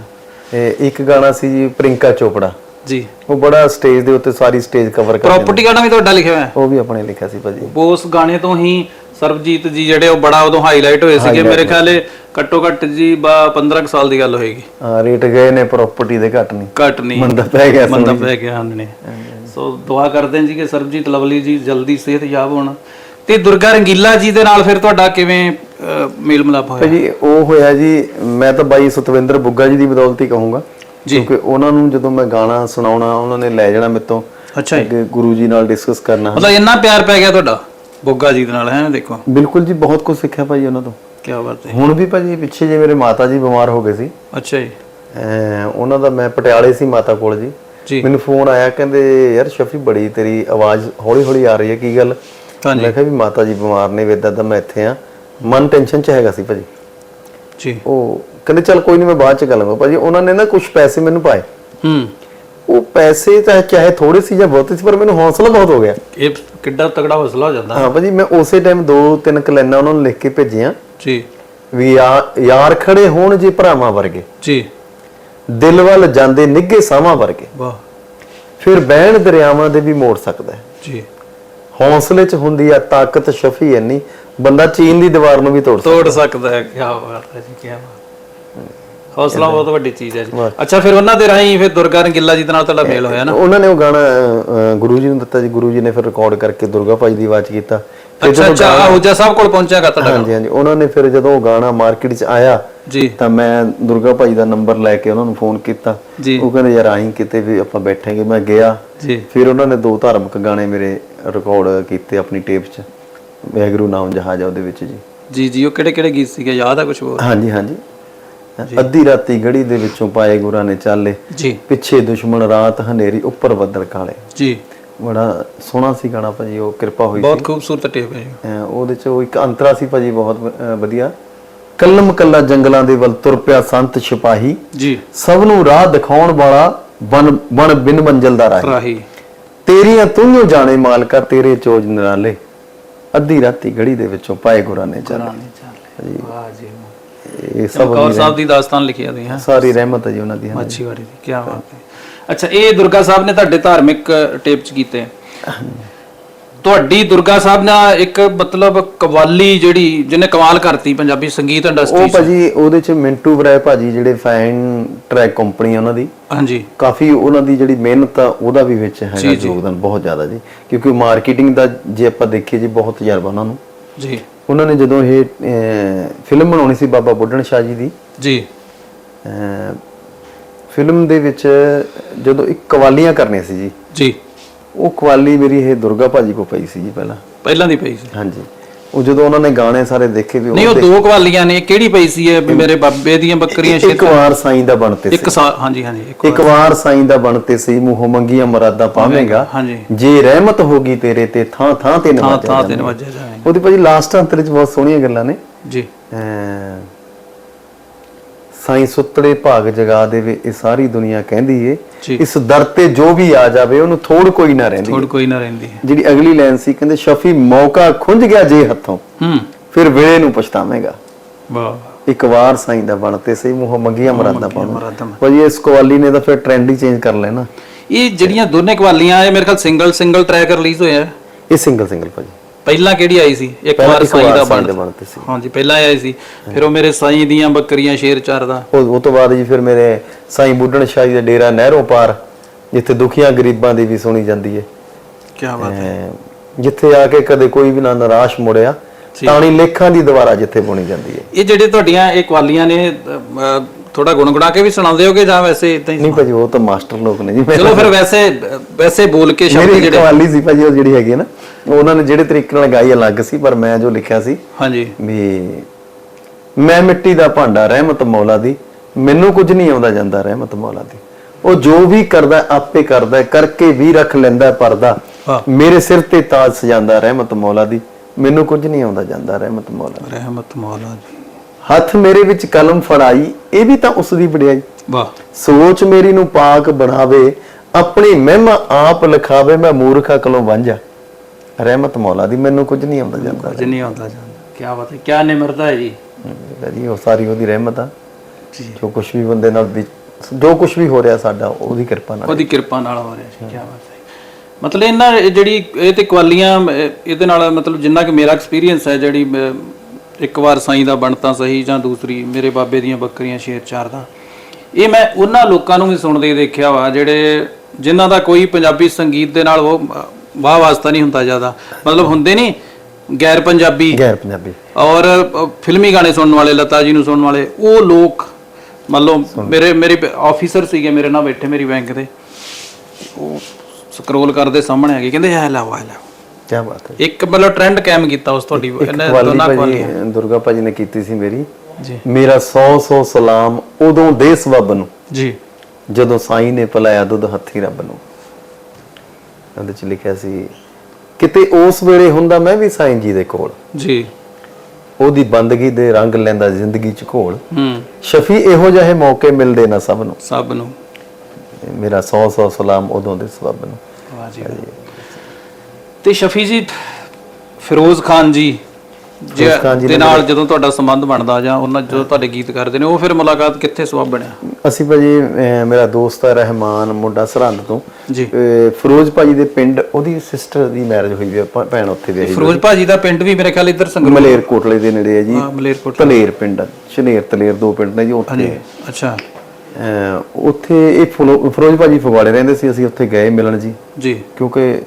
ਇੱਕ ਗਾਣਾ ਸੀ ਜੀ ਪ੍ਰਿੰਕਾ ਚੋਪੜਾ। ਜੀ। ਉਹ ਬੜਾ ਸਟੇਜ ਦੇ ਉੱਤੇ ਸਾਰੀ ਸਟੇਜ ਕਵਰ ਕਰ ਪ੍ਰਾਪਰਟੀ ਗਾਣਾ ਵੀ ਤੁਹਾਡਾ ਲਿਖਿਆ ਹੋਇਆ? ਹੈ ਉਹ ਵੀ ਆਪਣੇ ਲਿਖਿਆ ਸੀ ਭਾਜੀ। ਉਸ ਗਾਣੇ ਤੋਂ ਹੀ ਸਰਬਜੀਤ ਜੀ ਜਿਹੜੇ ਉਹ ਬੜਾ ਉਦੋਂ ਹਾਈਲਾਈਟ ਹੋਏ ਸੀਗੇ। ਮੇਰੇ ਖਿਆਲੇ ਘੱਟੋ ਘੱਟ ਜੀ 15 ਕੁ ਸਾਲ ਦੀ ਗੱਲ ਹੋਏਗੀ। ਹਾਂ ਰੇਟ ਗਏ ਨੇ ਪ੍ਰਾਪਰਟੀ ਦੇ ਘੱਟ ਨਹੀਂ। ਘੱਟ ਨਹੀਂ। ਮੰਦਾ ਪੈ ਗਿਆ ਮੰਦਾ ਪੈ ਗਿਆ ਹਨ ਨੇ ਸੋ ਦੁਆ ਕਰਦੇ ਹਾਂ ਜੀ ਕਿ ਸਰਬਜੀਤ ਲਵਲੀ ਜੀ ਜਲਦੀ ਸਿਹਤ ਯਾਬ ਹੋਣ। ਤੇ ਦੁਰਗਾ ਰੰਗੀਲਾ ਜੀ ਦੇ ਨਾਲ ਫਿਰ ਤੁਹਾਡਾ ਕਿਵੇਂ ਅਹ, ਮੇਲ ਮਿਲਾਪ ਹੋਇਆ? ਭਾਜੀ ਉਹ ਹੋਇਆ ਜੀ ਮੈਂ ਤਾਂ ਬਾਈ ਸਤਵਿੰਦਰ ਬੁੱਗਾ ਜੀ ਦੀ ਬਦੌਲਤ ਹੀ ਕਹੂੰਗਾ। ਕਿਉਂਕਿ ਉਹਨਾਂ ਨੂੰ ਜਦੋਂ ਮੈਂ ਗਾਣਾ ਸੁਣਾਉਣਾ ਉਹਨਾਂ ਨੇ ਲੈ ਜਾਣਾ ਮੇਰੇ ਤੋਂ ਅੱਛਾ ਜੀ। ਗੁਰੂ ਜੀ ਨਾਲ ਡਿਸਕਸ ਕਰਨਾ। ਮਤਲਬ ਇੰਨਾ ਪਿਆਰ ਪੈ ਗਿਆ ਤੁਹਾਡਾ ਬੁੱਗਾ ਜੀ ਦੇ ਨਾਲ ਹੈ ਦੇਖੋ। ਬਿਲਕੁਲ ਜੀ ਬਹੁਤ ਕੁਝ ਸਿੱਖਿਆ ਭਾਜੀ ਉਹਨਾਂ ਤੋਂ। ਕੀ ਬਾਤ ਹੈ। ਹੁਣ ਵੀ ਭਾਜੀ ਪਿੱਛੇ ਜੇ ਮੇਰੇ ਮਾਤਾ ਜੀ ਬਿਮਾਰ ਹੋ ਗਏ ਸੀ। ਅੱਛਾ ਜੀ। ਉਹਨਾਂ ਦਾ ਮੈਂ ਪਟਿਆਲੇ ਸੀ ਮਾਤਾ ਕੋਲ ਜੀ। ਮੈਨੂੰ ਫੋਨ ਆਇਆ ਕਹਿੰਦੇ ਯਾਰ ਸ਼ਫੀ ਬੜੀ ਤੇਰੀ ਆਵਾਜ਼ ਹੌਲੀ ਹੌਲੀ ਆ ਰਹੀ ਹੈ ਕੀ ਗੱਲ? ਮੈਂ ਕਿਹਾ ਵੀ ਮਾਤਾ ਜੀ ਬਿਮਾਰ ਨੇ ਵੇਦਾਂ ਤਾਂ ਮੈਂ ਇੱਥੇ ਆ ਮਨ ਟੈਨਸ਼ਨ ਚ ਹੈਗਾ ਸੀ ਭਾਜੀ। ਜੀ। ਉਹ ਕਹਿੰਦੇ ਚੱਲ ਕੋਈ ਨਹੀਂ ਮੈਂ ਬਾਅਦ ਚ ਗੱਲ ਕਰਾਂਗਾ। ਭਾਜੀ ਉਹਨਾਂ ਨੇ ਨਾ ਕੁਝ ਪੈਸੇ ਮੈਨੂੰ ਪਾਏ। ਹੂੰ। ਉਹ ਪੈਸੇ ਤਾਂ ਚਾਹੇ ਥੋੜੇ ਸੀ ਜਾਂ ਬਹੁਤੇ ਸੀ ਪਰ ਮੈਨੂੰ ਹੌਸਲਾ ਬਹੁਤ ਹੋ ਗਿਆ। ਇਹ ਕਿੱਡਾ ਤਗੜਾ ਹੌਸਲਾ ਹੋ ਜਾਂਦਾ। ਹਾਂ ਭਾਜੀ ਮੈਂ ਉਸੇ ਟਾਈਮ ਦੋ ਤਿੰਨ ਕਲੈਨਾਂ ਉਹਨਾਂ ਨੂੰ ਲਿਖ ਕੇ ਭੇਜੀਆਂ। ਜੀ। ਵੀ ਯਾਰ ਖੜੇ ਹੋਣ ਜੀ ਭਰਾਵਾਂ ਵਰਗੇ। ਜੀ। ਦਿਲ ਵੱਲ ਜਾਂਦੇ ਨਿੱਗੇ ਸਾਵਾਂ ਵਰਗੇ। ਵਾਹ। ਫਿਰ ਬਹਿਣ ਦਰਿਆਵਾਂ ਦੇ ਵੀ ਮੋੜ ਸਕਦਾ ਹੈ। ਜੀ। ਹੌਸਲੇ 'ਚ ਹੁੰਦੀ ਆ ਤਾਕਤ ਸ਼ਫੀ ਇੰਨੀ। ਬੰਦਾ ਚੀਨ ਦੀ ਦੀਵਾਰ ਨੂੰ ਵੀ ਤੋੜ ਸਕਦਾ। ਤੋੜ ਸਕਦਾ ਹੈ। ਕੀ ਬਾਤ ਹੈ ਜੀ ਕੀ ਬਾਤ। ਹੌਸਲਾ ਬਹੁਤ ਵੱਡੀ ਚੀਜ਼ ਹੈ ਜੀ। ਅੱਛਾ ਫਿਰ ਉਹਨਾਂ ਦੇ ਰਾਹੀਂ ਫਿਰ ਦੁਰਗਾ ਰੰਗਿੱਲਾ ਜੀ ਦੇ ਨਾਲ ਤੁਹਾਡਾ ਮੇਲ ਹੋਇਆ ਨਾ? ਉਹਨਾਂ ਨੇ ਉਹ ਗਾਣਾ ਗੁਰੂ ਜੀ ਨੂੰ ਦਿੱਤਾ ਜੀ। ਗੁਰੂ ਜੀ ਨੇ ਫਿਰ ਰਿਕਾਰਡ ਕਰਕੇ ਦੁਰਗਾ ਭਾਈ ਦੀ ਆਵਾਜ਼ ਕੀਤਾ। ਅੱਛਾ ਅੱਛਾ ਆਹੂਜਾ ਸਾਹਿਬ ਕੋਲ ਪਹੁੰਚਿਆਗਾ ਤੁਹਾਡਾ। ਹਾਂਜੀ ਹਾਂਜੀ। ਉਹਨਾਂ ਨੇ ਫਿਰ ਜਦੋਂ ਉਹ ਗਾਣਾ ਮਾਰਕੀਟ 'ਚ ਆਇਆ ਜੀ। ਤਾਂ ਮੈਂ ਦੁਰਗਾ ਭਾਈ ਦਾ ਨੰਬਰ ਲੈ ਕੇ ਉਹਨਾਂ ਨੂੰ ਫੋਨ ਕੀਤਾ। ਉਹ ਕਹਿੰਦੇ ਯਾਰ ਆਈ ਕਿਤੇ ਵੀ ਆਪਾਂ ਬੈਠਾਂਗੇ। ਮੈਂ ਗਿਆ। ਜੀ। ਫਿਰ ਉਹਨਾਂ ਨੇ ਦੋ ਧਾਰਮਿਕ ਗਾਣੇ ਮੇਰੇ ਰਿਕਾਰਡ ਕੀਤੇ ਆਪਣੀ ਟੇਪ 'ਚ। ਵੈਗਰੂ ਨਾਮ ਜਹਾਜ਼ ਆ ਉਹਦੇ ਵਿੱਚ ਜੀ। ਜੀ ਜੀ ਉਹ ਕਿਹੜੇ ਕਿਹੜੇ ਗੀਤ ਸੀਗੇ? ਯਾਦ ਆ ਕੁਝ ਹੋਰ? ਹਾਂਜੀ ਹਾਂਜੀ। ਅੱਧੀ ਰਾਤੀ ਗੜੀ ਦੇ ਵਿੱਚੋਂ ਪਾਏ ਗੁਰਾਂ ਨੇ ਚਾਲੇ। ਜੀ। ਪਿੱਛੇ ਦੁਸ਼ਮਣ ਰਾਤ ਹਨੇਰੀ ਉੱਪਰ ਬੱਦਲ ਕਾਲੇ। ਜੀ। ਬੜਾ ਸੋਹਣਾ ਸੀ ਗਾਣਾ ਭਾਜੀ ਉਹ ਕਿਰਪਾ ਹੋਈ ਬਹੁਤ ਖੂਬਸੂਰਤ ਟੇਪ ਹੈ ਜੀ। ਉਹਦੇ ਚ ਉਹ ਇੱਕ ਅੰਤਰਾ ਸੀ ਭਾਜੀ ਬਹੁਤ ਵਧੀਆ। ਕੱਲਮ ਕੱਲਾ ਜੰਗਲਾਂ ਦੇ ਵੱਲ ਤੁਰ ਪਿਆ ਸੰਤ ਸਿਪਾਹੀ। ਜੀ। ਸਭ ਨੂੰ ਰਾਹ ਦਿਖਾਉਣ ਵਾਲਾ ਬਨ ਬਨ ਬਿਨ ਮੰਜ਼ਲ ਦਾ ਰਾਹੀ। ਰਾਹੀ। ਤੇਰੀਆਂ ਤੂੰ ਜਾਣੇ ਮਾਲਕਾ ਤੇਰੇ ਚੋਜ ਨਿਰਾਲੇ। ਅੱਧੀ ਰਾਤੀ ਗੜੀ ਦੇ ਵਿੱਚੋਂ ਪਾਏ ਗੁਰਾਂ ਨੇ ਚੱਲ। ਚੱਲੇ। ਵਾਹ ਜੀ। ਇਹ ਸਭ ਕੌਰ ਸਾਹਿਬ ਦੀ ਦਾਸਤਾਨ ਲਿਖੀ ਆ ਤੁਸੀਂ ਹਾਂ ਸਾਰੀ ਰਹਿਮਤ ਹੈ ਜੀ ਉਹਨਾਂ ਦੀ ਮੱਛੀਵਾੜੀ ਦੀ ਕੀ ਬਾਤ ਹੈ। ਅੱਛਾ ਇਹ ਦੁਰਗਾ ਸਾਹਿਬ ਨੇ ਤੁਹਾਡੇ ਧਾਰਮਿਕ ਟੇਪ ਚ ਕੀਤੇ। ਤੁਹਾਡੀ ਦੁਰਗਾ ਸਾਹਿਬ ਨਾਲ ਇੱਕ ਮਤਲਬ ਕਵਾਲੀ ਜਿਹੜੀ ਜਿਹਨੇ ਕਮਾਲ ਕਰਤੀ ਪੰਜਾਬੀ ਸੰਗੀਤ ਇੰਡਸਟਰੀ ਉਹ ਭਾਜੀ ਉਹਦੇ ਚ ਮਿੰਟੂ ਬਰਾਏ ਭਾਜੀ ਜਿਹੜੇ ਫੈਨ ਟਰੈਕ ਕੰਪਨੀ ਉਹਨਾਂ ਦੀ। ਹਾਂਜੀ। ਕਾਫੀ ਉਹਨਾਂ ਦੀ ਜਿਹੜੀ ਮਿਹਨਤ ਆ ਉਹਦਾ ਵੀ ਵਿੱਚ ਹੈਗਾ ਯੋਗਦਾਨ ਬਹੁਤ ਜ਼ਿਆਦਾ ਜੀ। ਕਿਉਂਕਿ ਮਾਰਕੀਟਿੰਗ ਦਾ ਜੇ ਆਪਾਂ ਦੇਖੀਏ ਜੀ ਬਹੁਤ ਤਜਰਬਾ ਉਹਨਾਂ ਨੂੰ। ਜੀ। ਉਹਨਾਂ ਨੇ ਜਦੋਂ ਇਹ ਫਿਲਮ ਬਣਾਉਣੀ ਸੀ ਬਾਬਾ ਬੁੱਢਣ ਸ਼ਾਹ ਜੀ ਦੀ ਜੀ। ਫਿਲਮ ਦੇ ਵਿੱਚ ਜਦੋਂ ਇੱਕ ਕਵਾਲੀਆਂ ਕਰਨੀਆਂ ਸੀ ਜੀ ਜੀ। ਉਹ ਕਵਾਲੀ ਮੇਰੀ ਇਹ ਦੁਰਗਾ ਭਾਜੀ ਕੋ ਪਈ ਸੀ ਜੀ ਪਹਿਲਾਂ। ਪਹਿਲਾਂ ਦੀ ਪਈ ਸੀ। ਹਾਂਜੀ। ਉਹ ਜਦੋਂ ਉਹਨਾਂ ਨੇ ਗਾਣੇ ਸਾਰੇ ਦੇਖੇ ਵੀ ਉਹ ਨਹੀਂ ਉਹ ਦੋ ਕਵਾਲੀਆਂ ਨੇ ਕਿਹੜੀ ਪਈ ਸੀ ਇਹ ਮੇਰੇ ਬਾਬੇ ਦੀਆਂ ਬੱਕਰੀਆਂ ਇੱਕ ਵਾਰ ਸਾਈਂ ਦਾ ਬਣਤੇ ਸੀ। ਇੱਕ ਹਾਂਜੀ ਹਾਂਜੀ ਇੱਕ ਵਾਰ। ਸਾਈਂ ਦਾ ਬਣਤੇ ਸੀ ਮੂੰਹ ਮੰਗੀਆਂ ਮਰਾਦਾ ਪਾਵੇਂਗਾ। ਜੇ ਰਹਿਮਤ ਹੋਗੀ ਤੇਰੇ ਤੇ ਥਾਂ ਥਾਂ ਤੇ ਥਾਂ ਨਵਾਜਾ ਥਾਂ ਤੇ ਨਵਾਜਿਆ ਜਾਏ ਉਹਦੀ ਭਾਜੀ ਲਾਸਟ ਅੰਤਰ ਵਿੱਚ ਬਹੁਤ ਸੋਹਣੀਆਂ ਗੱਲਾਂ ਨੇ। ਜੀ। ਸਾਈਂ ਸੁੱਤੜੇ ਭਾਗ ਜਗਾ ਦੇਵੇ ਇਹ ਸਾਰੀ ਦੁਨੀਆ ਕਹਿੰਦੀ ਏ। ਇਸ ਦਰ ਤੇ ਜੋ ਵੀ ਆ ਜਾਵੇ ਉਹਨੂੰ ਥੋੜ ਕੋਈ ਨਾ ਰਹਿੰਦੀ। ਥੋੜ ਕੋਈ ਨਾ ਰਹਿੰਦੀ ਹੈ। ਜਿਹੜੀ ਅਗਲੀ ਲਾਈਨ ਸੀ ਕਹਿੰਦੇ ਸ਼ਫੀ ਮੌਕਾ ਖੁੰਝ ਗਿਆ ਜੇ ਹੱਥੋਂ ਹੂੰ। ਫਿਰ ਵੇਲੇ ਨੂੰ ਪਛਤਾਵੇਂਗਾ। ਵਾਹ। ਇੱਕ ਵਾਰ ਸਾਈਂ ਦਾ ਬਣਤੇ ਸਹੀ ਮੂੰਹ ਮੰਗੀਆਂ ਮਰਾਦਾ ਮੁਰਾਦਾਂ। ਭਾਜੀ ਇਸ ਕਵਾਲੀ ਨੇ ਤਾਂ ਫਿਰ ਟ੍ਰੈਂਡ ਹੀ ਚੇਂਜ ਕਰ ਲੈਣਾ। ਇਹ ਜਿਹੜੀਆਂ ਦੋਨੇ ਕਵਾਲੀਆਂ ਇਹ ਮੇਰੇ ਖਿਆਲ ਸਿੰਗਲ ਸਿੰਗਲ ਟਰੈਕ ਰਿਲੀਜ਼ ਹੋਇਆ। ਇਹ ਸਿੰਗਲ ਸਿੰਗਲ ਭਾਜੀ। ਪਹਿਲਾਂ ਕਿਹੜੀ ਆਈ ਸੀ? ਇੱਕ ਵਾਰ ਸਾਈਂ ਦਾ ਬਣ ਬਣਤੇ ਸੀ। ਹਾਂਜੀ ਪਹਿਲਾਂ ਆਈ ਸੀ। ਫਿਰ ਉਹ ਮੇਰੇ ਸਾਈਂ ਦੀਆਂ ਬੱਕਰੀਆਂ ਸ਼ੇਰ ਚਰਦਾ ਉਹ ਉਹ ਤੋਂ ਬਾਅਦ ਜੀ ਫਿਰ ਮੇਰੇ ਸਾਈਂ ਬੁੱਢਣ ਸ਼ਾਹੀ ਦਾ ਡੇਰਾ ਨਹਿਰੋਂ ਪਾਰ ਜਿੱਥੇ ਦੁਖੀਆਂ ਗਰੀਬਾਂ ਦੀ ਵੀ ਸੁਣੀ ਜਾਂਦੀ ਹੈ ਕੀ ਬਾਤ ਅਮ ਜਿੱਥੇ ਆ ਕੇ ਕਦੇ ਕੋਈ ਵੀ ਨਾ ਨਿਰਾਸ਼ ਮੁੜਿਆ ਤਾਣੀ ਲੇਖਾਂ ਦੀ ਦੁਬਾਰਾ ਜਿੱਥੇ ਬੁਣੀ ਜਾਂਦੀ ਹੈ ਇਹ ਜਿਹੜੇ ਤੁਹਾਡੀਆਂ ਇਹ ਕਵਾਲੀਆਂ ਨੇ ਥੋੜਾ ਗੁਣਗੁਣਾ ਕੇ ਵੀ ਸੁਣਾਉਂਦੇ ਹੋਗੇ ਜਾਂ ਵੈਸੇ ਇਦਾਂ ਹੀ ਨਹੀਂ ਭਾਜੀ ਉਹ ਤਾਂ ਮਾਸਟਰ ਲੋਕ ਨੇ ਜੀ। ਮੈਂ- ਚਲੋ ਫਿਰ ਵੈਸੇ ਵੈਸੇ ਬੋਲ ਕੇ ਸ਼ਬਦ ਮੇਰੀ ਜਿਹੜੇ ਕਵਾਲੀ ਸੀ ਭਾਜੀ ਉਹ ਜਿਹੜੀ ਹੈਗੀ ਹੈ ਨਾ ਉਹਨਾਂ ਨੇ ਜਿਹੜੇ ਤਰੀਕੇ ਨਾਲ ਗਾਈ ਅਲੱਗ ਸੀ ਪਰ ਮੈਂ ਜੋ ਲਿਖਿਆ ਸੀ ਹਾਂਜੀ। ਵੀ ਮੈਂ ਮਿੱਟੀ ਦਾ ਭਾਂਡਾ ਰਹਿਮਤ ਮੌਲਾ ਦੀ ਮੈਨੂੰ ਕੁਝ ਨਹੀਂ ਆਉਂਦਾ ਜਾਂਦਾ ਰਹਿਮਤ ਮੌਲਾ ਦੀ। ਉਹ ਜੋ ਵੀ ਕਰਦਾ ਆਪੇ ਕਰਦਾ ਕਰਕੇ ਵੀ ਰੱਖ ਲੈਂਦਾ ਪਰਦਾ। ਵਾਹ। ਮੇਰੇ ਸਿਰ ਤੇ ਤਾਜ ਸਜਾਂਦਾ ਰਹਿਮਤ ਮੌਲਾ ਦੀ ਮੈਨੂੰ ਕੁਝ ਨਹੀਂ ਆਉਂਦਾ ਜਾਂਦਾ ਰਹਿਮਤ ਮੌਲਾ ਦੀ। ਰਹਿਮਤ ਮੌਲਾ ਜੀ ਹੱਥ ਮੇਰੇ ਵਿੱਚ ਕਲਮ ਫੜਾਈ ਇਹ ਵੀ ਤਾਂ ਉਸ ਦੀ ਵਡਿਆਈ। ਵਾਹ। ਸੋਚ ਮੇਰੀ ਨੂੰ ਪਾਕ ਬਣਾਵੇ ਆਪਣੀ ਮਹਿਮਾ ਆਪ ਲਿਖਾਵੇ ਮੈਂ ਮੂਰਖਾ ਕੋਲੋਂ ਵਾਂਝਾ। ਰਹਿਮਤ ਮੌਲਾ ਦੀ ਮੈਨੂੰ ਕੁਝ ਨਹੀਂ ਆਉਂਦਾ ਜਾਂਦਾ। ਕੁਝ ਨਹੀਂ ਆਉਂਦਾ ਜਾਂਦਾ। ਕੀ ਬਾਤ ਹੈ ਕੀ ਨਿਮਰਤਾ ਹੈ ਜੀ। ਜੀ ਉਹ ਸਾਰੀ ਉਹਦੀ ਰਹਿਮਤ ਆ। ਜੀ। ਜੋ ਕੁਝ ਵੀ ਬੰਦੇ ਨਾਲ ਵੀ ਜੋ ਕੁਝ ਵੀ ਹੋ ਰਿਹਾ ਸਾਡਾ ਉਹਦੀ ਕਿਰਪਾ ਨਾਲ। ਉਹਦੀ ਕਿਰਪਾ ਨਾਲ ਹੋ ਰਿਹਾ ਕੀ ਬਾਤ ਹੈ। ਮਤਲਬ ਇਹਨਾਂ ਇਹ ਜਿਹੜੀ ਇਹ ਤੇ ਕਵਾਲੀਆਂ ਇਹ- ਇਹਦੇ ਨਾਲ ਮਤਲਬ ਜਿੰਨਾ ਕਿ ਮੇਰਾ ਐਕਸਪੀਰੀਅੰਸ ਹੈ ਜਿਹੜੀ ਇੱਕ ਵਾਰ ਸਾਈਂ ਦਾ ਬਣਤਾ ਸਹੀ ਜਾਂ ਦੂਸਰੀ ਮੇਰੇ ਬਾਬੇ ਦੀਆਂ ਬੱਕਰੀਆਂ ਸ਼ੇਰ ਚਾਰਦਾ। ਇਹ ਮੈਂ ਉਹਨਾਂ ਲੋਕਾਂ ਨੂੰ ਵੀ ਸੁਣਦੇ ਦੇਖਿਆ ਵਾ ਜਿਹੜੇ ਜਿਨ੍ਹਾਂ ਦਾ ਕੋਈ ਪੰਜਾਬੀ ਸੰਗੀਤ ਦੇ ਨਾਲ ਉਹ ਵਾਹ ਵਾਸਤਾ ਨਹੀਂ ਹੁੰਦਾ ਜ਼ਿਆਦਾ। ਮਤਲਬ ਹੁੰਦੇ ਨਹੀਂ ਗੈਰ ਪੰਜਾਬੀ। ਗੈਰ ਪੰਜਾਬੀ। ਔਰ ਫਿਲਮੀ ਗਾਣੇ ਸੁਣਨ ਵਾਲੇ ਲਤਾ ਜੀ ਨੂੰ ਸੁਣਨ ਵਾਲੇ ਉਹ ਲੋਕ ਮੰਨ ਲਓ ਮੇਰੇ ਮੇਰੇ ਆਫੀਸਰ ਸੀਗੇ ਮੇਰੇ ਨਾਲ ਬੈਠੇ ਮੇਰੀ ਬੈਂਕ ਦੇ। ਉਹ ਸਕਰੋਲ ਕਰਦੇ ਸਾਹਮਣੇ ਆ ਗਏ ਕਹਿੰਦੇ ਇਹ ਲੈ ਵਾ ਲੈ ਕੀ ਬਾਤ ਹੈ ਇੱਕ ਮਤਲਬ ਟ੍ਰੈਂਡ ਕਾਇਮ ਕੀਤਾ ਉਸ ਤੁਹਾਡੀ ਇਹਨੇ ਦੋਨਾਂ ਭਾਜੀ ਕਵਾਲੀਆਂ ਦੁਰਗਾ ਭਾਜੀ ਨੇ ਕੀਤੀ ਸੀ ਮੇਰੀ। ਜੀ। ਮੇਰਾ 100 100 ਸਲਾਮ ਉਦੋਂ ਦੇ ਸਬਬ ਨੂੰ। ਜੀ। ਜਦੋਂ ਸਾਈਂ ਨੇ ਪਲਾਇਆ ਦੁੱਧ ਹੱਥੀ ਰੱਬ ਨੂੰ। ਉਹਦੇ ਚ ਲਿਖਿਆ ਸੀ ਕਿਤੇ ਉਸ ਵੇਲੇ ਹੁੰਦਾ ਮੈਂ ਵੀ ਸਾਈਂ ਜੀ ਦੇ ਕੋਲ। ਜੀ। ਉਹਦੀ ਬੰਦਗੀ ਦੇ ਰੰਗ ਲੈਂਦਾ ਜ਼ਿੰਦਗੀ ਚ ਘੋਲ। ਹੂੰ। ਸ਼ਫੀ ਇਹੋ ਜਿਹੇ ਮੌਕੇ ਮਿਲਦੇ ਨਾ ਸਭ ਨੂੰ। ਸਭ ਨੂੰ। ਮੇਰਾ 100 100 ਸਲਾਮ ਉਦੋਂ ਦੇ ਸਬਬ ਨੂੰ। ਵਾਹ ਜੀ ਤੇ ਸ਼ਫੀ ਜੀ ਫਿਰੋਜ਼ ਖਾਨ ਜੀ ਜੀ ਫਿਰੋਜ਼ ਖਾਨ ਜੀ ਦੇ ਨਾਲ ਜਦੋਂ ਤੁਹਾਡਾ ਸੰਬੰਧ ਬਣਦਾ ਜਾਂ ਉਹਨਾਂ ਜਦੋਂ ਤੁਹਾਡੇ ਗੀਤ ਕਰਦੇ ਨੇ ਉਹ ਫਿਰ ਮੁਲਾਕਾਤ ਕਿੱਥੇ ਸਬਬ ਬਣਿਆ? ਅਸੀਂ ਭਾਜੀ ਮੇਰਾ ਦੋਸਤ ਹੈ ਰਹਿਮਾਨ ਮੁੰਡਾ ਸਰਹੰਦ ਤੋਂ। ਜੀ। ਫਿਰੋਜ਼ ਭਾਜੀ ਦੇ ਪਿੰਡ ਉਹਦੀ ਸਿਸਟਰ ਦੀ ਮੈਰਿਜ ਹੋਈ ਵੀ ਭੈਣ ਉੱਥੇ ਵਿਆਹੀ ਫਿਰੋਜ਼ ਭਾਜੀ ਦਾ ਪਿੰਡ ਵੀ ਮੇਰੇ ਖਿਆਲ ਇੱਧਰ ਸੰਗਰੂਰ। ਮਲੇਰ ਕੋਟਲੇ ਦੇ ਨੇੜੇ ਹੈ ਜੀ। ਹਾਂ, ਮਲੇਰਕੋਟ ਤਲੇਰ ਪਿੰਡ ਸ਼ਨੇਰ ਤਲੇਰ ਦੋ ਪਿੰਡ ਨੇ ਜੀ ਉੱਥੇ। ਅੱਛਾ। ਉੱਥੇ ਇਹ ਫਿਰੋ- ਫਿਰੋਜ਼ ਭਾਜੀ ਫਗਵਾੜੇ ਰਹਿੰਦੇ ਸੀ ਅਸੀਂ ਉੱਥੇ ਗਏ ਮਿਲਣ ਜੀ। ਜੀ। ਕਿਉਂਕਿ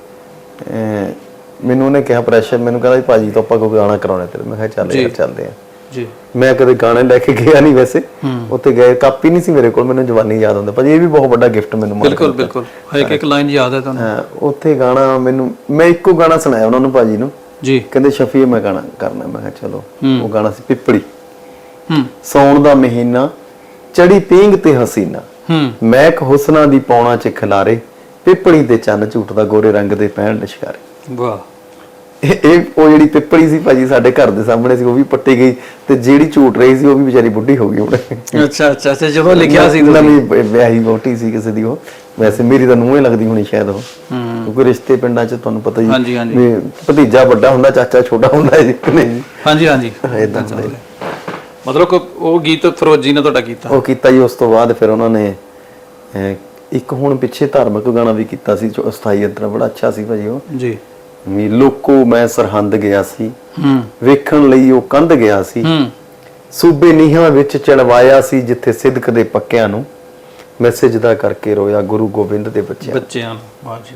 ਮੈਨੂੰ ਉਹਨੇ ਕਿਹਾ ਪ੍ਰੈਸ਼ਰ ਮੈਨੂੰ ਕਹਿੰਦਾ ਭਾਜੀ ਤੋਂ ਆਪਾਂ ਕੋਈ ਗਾਣਾ ਕਰਾਉਣਾ ਤੇਰੇ। ਮੈਂ ਕਿਹਾ ਚੱਲ ਯਾਰ ਚੱਲਦੇ ਆ ਜੀ। ਮੈਂ ਕਦੇ ਗਾਣੇ ਲੈ ਕੇ ਗਿਆ ਨਹੀਂ ਵੈਸੇ। ਉੱਥੇ ਗਏ ਕਾਪੀ ਨਹੀਂ ਸੀ ਮੇਰੇ ਕੋਲ ਮੈਨੂੰ ਜਵਾਨੀ ਯਾਦ ਆਉਂਦਾ। ਭਾਜੀ ਇਹ ਵੀ ਬਹੁਤ ਵੱਡਾ ਗਿਫਟ ਮੈਨੂੰ ਮਾਰ ਬਿਲਕੁਲ ਬਿਲਕੁਲ। ਇੱਕ ਇੱਕ ਲਾਈਨ ਯਾਦ ਹੈ ਤੁਹਾਨੂੰ। ਹਾਂ ਉੱਥੇ ਗਾਣਾ ਮੈਨੂੰ ਮੈਂ ਇੱਕੋ ਗਾਣਾ ਸੁਣਾਇਆ ਉਹਨਾਂ ਨੂੰ ਭਾਜੀ ਨੂੰ। ਜੀ। ਕਹਿੰਦੇ ਸ਼ਫੀ ਮੈਂ ਗਾਣਾ ਕਰਨਾ ਮੈਂ ਕਿਹਾ ਚਲੋ ਉਹ ਗਾਣਾ ਸੀ ਪਿੱਪੜੀ ਹੂੰ। ਸੌਣ ਦਾ ਮਹੀਨਾ ਚੜੀ ਪੀਂਗ ਤੇ ਹਸੀਨਾ। ਹੂੰ। ਮਹਿਕ ਹੁਸਨਾ ਦੀ ਪੌਣਾ ਚ ਖਿਲਾਰੇ। ਪਿੱਪੜੀ ਤੇ ਚੰਨ ਝੂਟਦਾ ਗੋਰੇ ਰੰਗ ਦੇ ਪਹਿਣ ਲਿਸ਼ਕਾਰੇ ਵਾਹ। ਇਹ ਉਹ ਜਿਹੜੀ ਪਿੱਪੜੀ ਸੀ ਭਾਜੀ ਸਾਡੇ ਘਰ ਦੇ ਸਾਹਮਣੇ ਸੀ ਉਹ ਵੀ ਪੱਟੀ ਗਈ ਤੇ ਜਿਹੜੀ ਝੂਟ ਰਹੀ ਸੀ ਉਹ ਵੀ ਵਿਚਾਰੀ ਬੁੱਢੀ ਹੋ ਗਈ ਹੁਣ। ਅੱਛਾ ਅੱਛਾ ਅੱਛਾ ਜਦੋਂ ਲਿਖਿਆ ਸੀ ਨਵੀਂ ਵਿਆਹੀ ਵੋਟੀ ਸੀ ਕਿਸੇ ਦੀ ਉਹ। ਵੈਸੇ ਮੇਰੀ ਤਾਂ ਨੂੰਹ ਹੀ ਲੱਗਦੀ ਹੋਣੀ ਸ਼ਾਇਦ ਉਹ। ਕਿਉਂਕਿ ਰਿਸ਼ਤੇ ਪਿੰਡਾਂ 'ਚ ਤੁਹਾਨੂੰ ਪਤਾ ਹੀ ਹਾਂਜੀ, ਹਾਂਜੀ। ਵੀ ਭਤੀਜਾ ਵੱਡਾ ਹੁੰਦਾ ਚਾਚਾ ਛੋਟਾ ਹੁੰਦਾ ਹੈ ਜੀ ਹਾਂਜੀ ਹਾਂਜੀ। ਏਦਾਂ ਮਤਲਬ ਕਿ ਉਹ ਗੀਤ ਫਿਰੋਜੀ ਨੇ ਤੁਹਾਡਾ ਕੀਤਾ? ਉਹ ਕੀਤਾ ਜੀ ਉਸ ਤੋਂ ਬਾਅਦ ਫਿਰ ਉਹਨਾਂ ਨੇ ਇੱਕ ਹੁਣ ਪਿੱਛੇ ਧਾਰਮਿਕ ਗਾਣਾ ਵੀ ਕੀਤਾ ਸੀ ਜੋ ਅਸਥਾਈ ਅੰਤਰਾ ਬੜਾ ਅੱਛਾ ਸੀ ਭਾਜੀ ਉਹ। ਜੀ। ਵੀ ਲੋਕੋ ਮੈਂ ਸਰਹੰਦ ਗਿਆ ਸੀ। ਹੂੰ। ਵੇਖਣ ਲਈ ਉਹ ਕੰਧ ਗਿਆ ਸੀ। ਹੂੰ। ਸੂਬੇ ਨੀਹਾਂ ਵਿੱਚ ਚੜਵਾਇਆ ਸੀ ਜਿੱਥੇ ਸਿੱਧਕ ਦੇ ਪੱਕਿਆਂ ਨੂੰ ਮੈਂ ਸਿਜਦਾ ਕਰਕੇ ਰੋਇਆ ਗੁਰੂ ਗੋਬਿੰਦ ਦੇ ਬੱਚਿਆਂ ਬੱਚਿਆਂ ਨੂੰ ਵਾਹ ਜੀ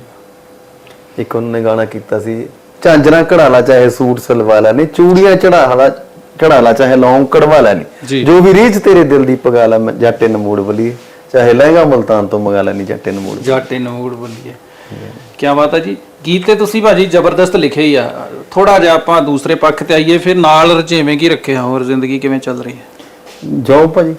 ਇੱਕ ਉਹਨਾਂ ਨੇ ਗਾਣਾ ਕੀਤਾ ਸੀ ਝਾਂਜਰਾਂ ਕਢਾਲਾ ਚਾਹੇ ਸੂਟ ਸਲਵਾ ਲੈ ਨਹੀਂ ਚੂੜੀਆਂ ਚੜਾਲਾ ਚੜਾਲਾ ਚਾਹੇ ਲੌਂਗ ਕਢਵਾ ਲੈ। ਨਹੀਂ ਜੋ। ਵੀ ਰੀਝ ਤੇਰੇ ਦਿਲ ਦੀ ਪਗਾ ਲੈ ਮੈਂ ਜੱਟੇ ਨਮੂੜ ਬਲੀ। ਚਾਹੇ ਲਹਿੰਗਾ ਮਲਤਾਨ ਤੋਂ ਮੰਗਾ ਲੈ ਨਹੀਂ ਜੱਟੇ ਨਮੂੜ ਜਾਟੇ ਨੋਗੜ ਬੋਲੀਏ ਕੀ ਬਾਤ ਹੈ ਜੀ। ਗੀਤ ਤੇ ਤੁਸੀਂ ਭਾਜੀ ਜ਼ਬਰਦਸਤ ਲਿਖੇ ਹੀ ਆ। ਥੋੜਾ ਜਿਹਾ ਆਪਾਂ ਦੂਸਰੇ ਪੱਖ ਤੇ ਆਈਏ ਫਿਰ ਨਾਲ ਰਚੇਵੇਂ ਕੀ ਰੱਖਿਆ ਹੋਰ ਜ਼ਿੰਦਗੀ ਕਿਵੇਂ ਚੱਲ ਰਹੀ ਹੈ? ਜੌਬ ਭਾਜੀ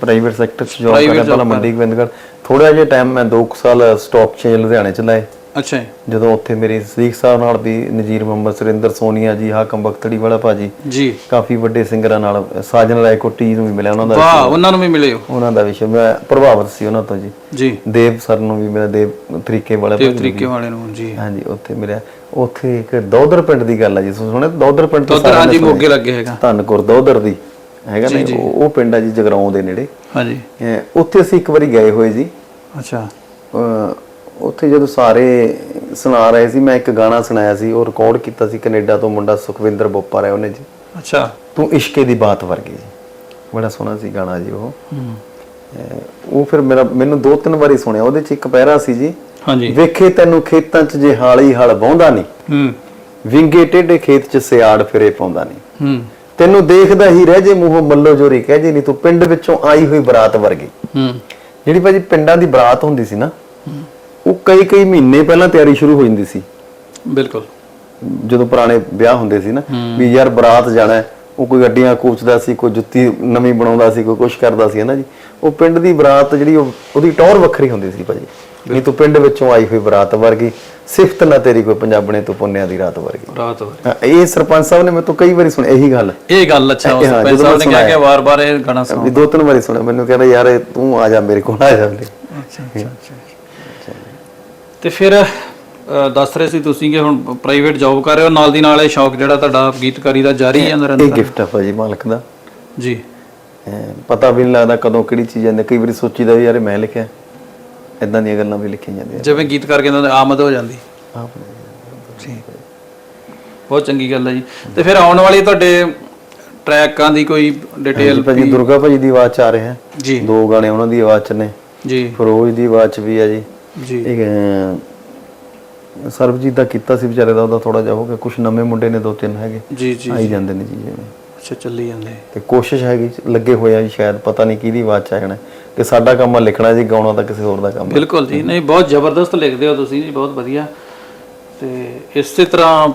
ਪ੍ਰਾਈਵੇਟ ਸੈਕਟਰ ਚ ਜੌਬ Private ਕਰਦਾ job ਪਹਿਲਾਂ ਮੰਡੀ ਗੋਬਿੰਦਗੜ੍ਹ। ਥੋੜਾ ਜਿਹਾ ਟਾਈਮ ਮੈਂ 2 ਸਾਲ ਸਟਾਕ ਚੇਂਜ ਲੁਧਿਆਣੇ ਚ ਲਾਏ। ਅੱਛਾ ਜੀ। ਜਦੋਂ ਉੱਥੇ ਮੇਰੀ ਸਦੀਕ ਸਾਹਿਬ ਨਾਲ ਵੀ ਨਜੀਰ ਮੁਹੰਮਦ ਸੁਰਿੰਦਰ ਸੋਨੀਆ ਜੀ ਹਾਕਮ ਬਖਤੜੀ ਵਾਲਾ ਭਾਜੀ ਜੀ। ਕਾਫੀ ਵੱਡੇ ਸਿੰਗਰਾਂ ਨਾਲ ਸਾਜਨ ਰਾਏ ਕੋਟੀ ਨੂੰ ਵੀ ਮਿਲਿਆ ਉਹਨਾਂ ਦਾ ਵਾਹ ਉਹਨਾਂ ਨੂੰ ਵੀ ਮਿਲੇ ਹੋ। ਉਹਨਾਂ ਦਾ ਵਿਸ਼ੇ ਮੈਂ ਪ੍ਰਭਾਵਿਤ ਸੀ ਉਹਨਾਂ ਤੋਂ ਜੀ। ਜੀ। ਦੇਵ ਸਰ ਨੂੰ ਵੀ ਮੇਰਾ ਦੇਵ ਤਰੀਕੇ ਵਾਲੇ ਭਾਜੀ ਤਰੀਕੇ ਵਾਲੇ ਨੂੰ ਜੀ। ਹਾਂਜੀ ਉੱਥੇ ਮਿਲਿਆ। ਉੱਥੇ ਇੱਕ ਦੌਦਰ ਪਿੰਡ ਦੀ ਗੱਲ ਆ ਜੀ ਤੁਸੀਂ ਸੁਣਿਆ? ਦੌਦਰ ਪਿੰਡ ਤੋਂ ਉਧਰ ਹਾਂਜੀ ਮੋਗੇ ਲੱਗੇ ਹੈਗਾ। ਧੰਨਕੁਰ ਦੌਦਰ ਦੀ ਹੈਗਾ ਨਾ ਉਹ ਪਿੰਡ ਆ ਜੀ ਜਗਰਾਉਂ ਦੇ ਨੇੜੇ। ਹਾਂਜੀ। ਉੱਥੇ ਅਸੀਂ ਇੱਕ ਵਾਰੀ ਗਏ ਹੋਏ ਜੀ। ਅੱਛਾ। ਉੱਥੇ ਜਦੋਂ ਸਾਰੇ ਸੁਣਾ ਰਹੇ ਸੀ ਮੈਂ ਇੱਕ ਗਾਣਾ ਸੁਣਾਇਆ ਸੀ ਉਹ ਰਿਕਾਰਡ ਕੀਤਾ ਸੀ ਕੈਨੇਡਾ ਤੋਂ ਮੁੰਡਾ ਸੁਖਵਿੰਦਰ ਬੋਪਾ ਹੈ ਉਹਨੇ ਜੀ। ਅੱਛਾ। ਤੂੰ ਇਸ਼ਕੇ ਦੀ ਬਾਤ ਵਰਗੀ ਜੀ। ਬੜਾ ਸੋਹਣਾ ਸੀ ਗਾਣਾ ਜੀ ਉਹ। ਉਹ ਫਿਰ ਮੇਰਾ ਮੈਨੂੰ ਦੋ ਤਿੰਨ ਵਾਰੀ ਸੁਣਿਆ ਉਹਦੇ ਚ ਇੱਕ ਪੈਰਾ ਸੀ ਜੀ। ਹਾਂਜੀ। ਵੇਖੇ ਤੈਨੂੰ ਖੇਤਾਂ 'ਚ ਜੇ ਹਾਲੀ ਹਲ ਵਾਹੁੰਦਾ ਨਹੀਂ ਹੂੰ। ਵਿੰਗੇ ਟੇਢੇ ਖੇਤ 'ਚ ਸਿਆੜ ਫਿਰੇ ਪਾਉਂਦਾ ਨਹੀਂ ਹੂੰ। ਤੈਨੂੰ ਦੇਖਦਾ ਹੀ ਰਹਿ ਜੇ ਮੂੰਹੋਂ ਮੱਲੋ ਜੋਰੀ ਕਹਿ ਜੇ ਨਹੀਂ ਤੂੰ ਪਿੰਡ ਵਿੱਚੋਂ ਆਈ ਹੋਈ ਬਰਾਤ ਵਰਗੀ। ਹੂੰ। ਜਿਹੜੀ ਭਾਜੀ ਪਿੰਡਾਂ ਦੀ ਬਰਾਤ ਹੁੰਦੀ ਸੀ ਨਾ ਕਈ ਕਈ ਮਹੀਨੇ ਪਹਿਲਾਂ ਤਿਆਰੀ ਸ਼ੁਰੂ ਹੋ ਜਾਂਦੀ ਸੀ। ਬਿਲਕੁਲ। ਜਦੋਂ ਪੁਰਾਣੇ ਵਿਆਹ ਹੁੰਦੇ ਸੀ ਨਾ ਵੀ ਯਾਰ ਬਰਾਤ ਜਾਣਾ ਹੈ, ਉਹ ਕੋਈ ਗੱਡੀਆਂ ਕੋਚਦਾ ਸੀ ਕੋਈ ਜੁੱਤੀ ਨਵੀਂ ਬਣਾਉਂਦਾ ਸੀ ਕੋਈ ਕੁਛ ਕਰਦਾ ਸੀ ਹੈ ਨਾ ਜੀ। ਉਹ ਪਿੰਡ ਦੀ ਬਰਾਤ ਜਿਹੜੀ ਉਹ ਉਹਦੀ ਟੌਰ ਵੱਖਰੀ ਹੁੰਦੀ ਸੀ ਭਾਜੀ। ਨਹੀਂ ਤੂੰ ਪਿੰਡ ਵਿੱਚੋਂ ਆਈ ਹੋਈ ਬਰਾਤ ਵਰਗੀ ਸਿਫਤ ਨਾ ਤੇਰੀ ਕੋਈ ਪੰਜਾਬਣੇ ਤੋਂ ਪੁੰਨਿਆ ਦੀ ਰਾਤ ਵਰਗੀ। ਰਾਤ। ਹਾਂ, ਇਹ ਸਰਪੰਚ ਸਾਹਿਬ ਨੇ ਤੋਂ ਕਈ ਵਾਰੀ ਸੁਣਿਆ ਇਹੀ ਗੱਲ। ਇਹ ਗੱਲ ਅੱਛਾ ਉਸ ਪੈਸਾ ਜਦੋਂ ਉਹਨੇ ਕਿਹਾ ਕਿ ਵਾਰ-ਵਾਰ ਇਹ ਗਾਣਾ ਸੁਣਾਓ। ਵੀ ਦੋ ਤਿੰਨ ਵਾਰੀ ਸੁਣਿਆ ਮੈਨੂੰ ਕਹਿੰਦਾ ਯਾਰ ਤੂੰ ਆ ਜਾ ਮੇਰੇ ਕੋਲ ਆ ਜਾ ਅੱਛਾ ਅੱਛਾ। ਤੇ ਫਿਰ ਦੱਸ ਰਹੇ ਸੀ ਤੁਸੀਂ ਕਿ ਹੁਣ ਪ੍ਰਾਈਵੇਟ ਜੌਬ ਕਰ ਰਹੇ ਹੋ ਨਾਲ ਦੀ ਨਾਲ ਇਹ ਸ਼ੌਕ ਜਿਹੜਾ ਤੁਹਾਡਾ ਗੀਤਕਾਰੀ ਦਾ ਜਾਰੀ ਹੈ ਇਹ ਨਿਰੰਤਰ ਗਿਫਟ ਹੈ ਭਾਜੀ ਮਾਲਕ ਦਾ। ਜੀ। ਪਤਾ ਵੀ ਨਹੀਂ ਲੱਗਦਾ ਕਦੋਂ ਕਿਹੜੀ ਚੀਜ਼ ਜਾਂਦੀ ਕਈ ਵਾਰੀ ਸੋਚੀਦਾ ਵੀ ਯਾਰ ਇਹ ਮੈਂ ਲਿਖਿਆ। ਇਦਾਂ ਦੀਆਂ ਗੱਲਾਂ ਵੀ ਲਿਖੀਆਂ ਜਾਂਦੀਆਂ। ਜਿਵੇਂ ਗੀਤ ਕਰਕੇ ਇਹਨਾਂ ਦੀ ਆਮਦ ਹੋ ਜਾਂਦੀ। ਜੀ। ਬਹੁਤ ਚੰਗੀ ਗੱਲ ਹੈ ਜੀ। ਤੇ ਫਿਰ ਆਉਣ ਵਾਲੀ ਤੁਹਾਡੇ ਟਰੈਕਾਂ ਦੀ ਕੋਈ ਡਿਟੇਲ ਭਾਜੀ ਦੁਰਗਾ ਭਾਜੀ ਦੀ ਆਵਾਜ਼ ਚ ਆ ਰਿਹਾ ਹੈ ਜੀ। ਦੋ ਗਾਣੇ ਉਹਨਾਂ ਦੀ ਆਵਾਜ਼ ਚ ਨੇ। ਜੀ। ਫਰੋਜ਼ ਦੀ ਆਵਾਜ਼ ਚ ਵੀ ਹੈ ਜੀ। ਜੀ। ਸਰਬਜੀਤ ਦਾ ਕੀਤਾ ਸੀ ਵਿਚਾਰੇ ਦਾ ਉਹਦਾ ਥੋੜਾ ਜਿਹਾ ਹੋ ਗਿਆ। ਕੁਝ ਨਵੇਂ ਮੁੰਡੇ ਨੇ ਦੋ ਤਿੰਨ ਹੈਗੇ। ਜੀ ਜੀ ਆਈ ਜਾਂਦੇ ਨੇ ਜੀ ਜਿਵੇਂ। ਅੱਛਾ ਚੱਲੀ ਜਾਂਦੇ। ਤੇ ਕੋਸ਼ਿਸ਼ ਹੈਗੀ ਲੱਗੇ ਹੋਇਆ ਜੀ ਸ਼ਾਇਦ ਪਤਾ ਨਹੀਂ ਕਿਹਦੀ ਆਵਾਜ਼ ਚ ਆ ਜਾਣਾ ਕਿ ਸਾਡਾ ਕੰਮ ਆ ਲਿਖਣਾ ਜੀ ਗਾਉਣਾ ਤਾਂ ਕਿਸੇ ਹੋਰ ਦਾ ਕੰਮ ਬਿਲਕੁਲ ਜੀ ਨਹੀਂ ਬਹੁਤ ਜ਼ਬਰਦਸਤ ਲਿਖਦੇ ਹੋ ਤੁਸੀਂ ਜੀ ਬਹੁਤ ਵਧੀਆ। ਤੇ ਇਸੇ ਤਰ੍ਹਾਂ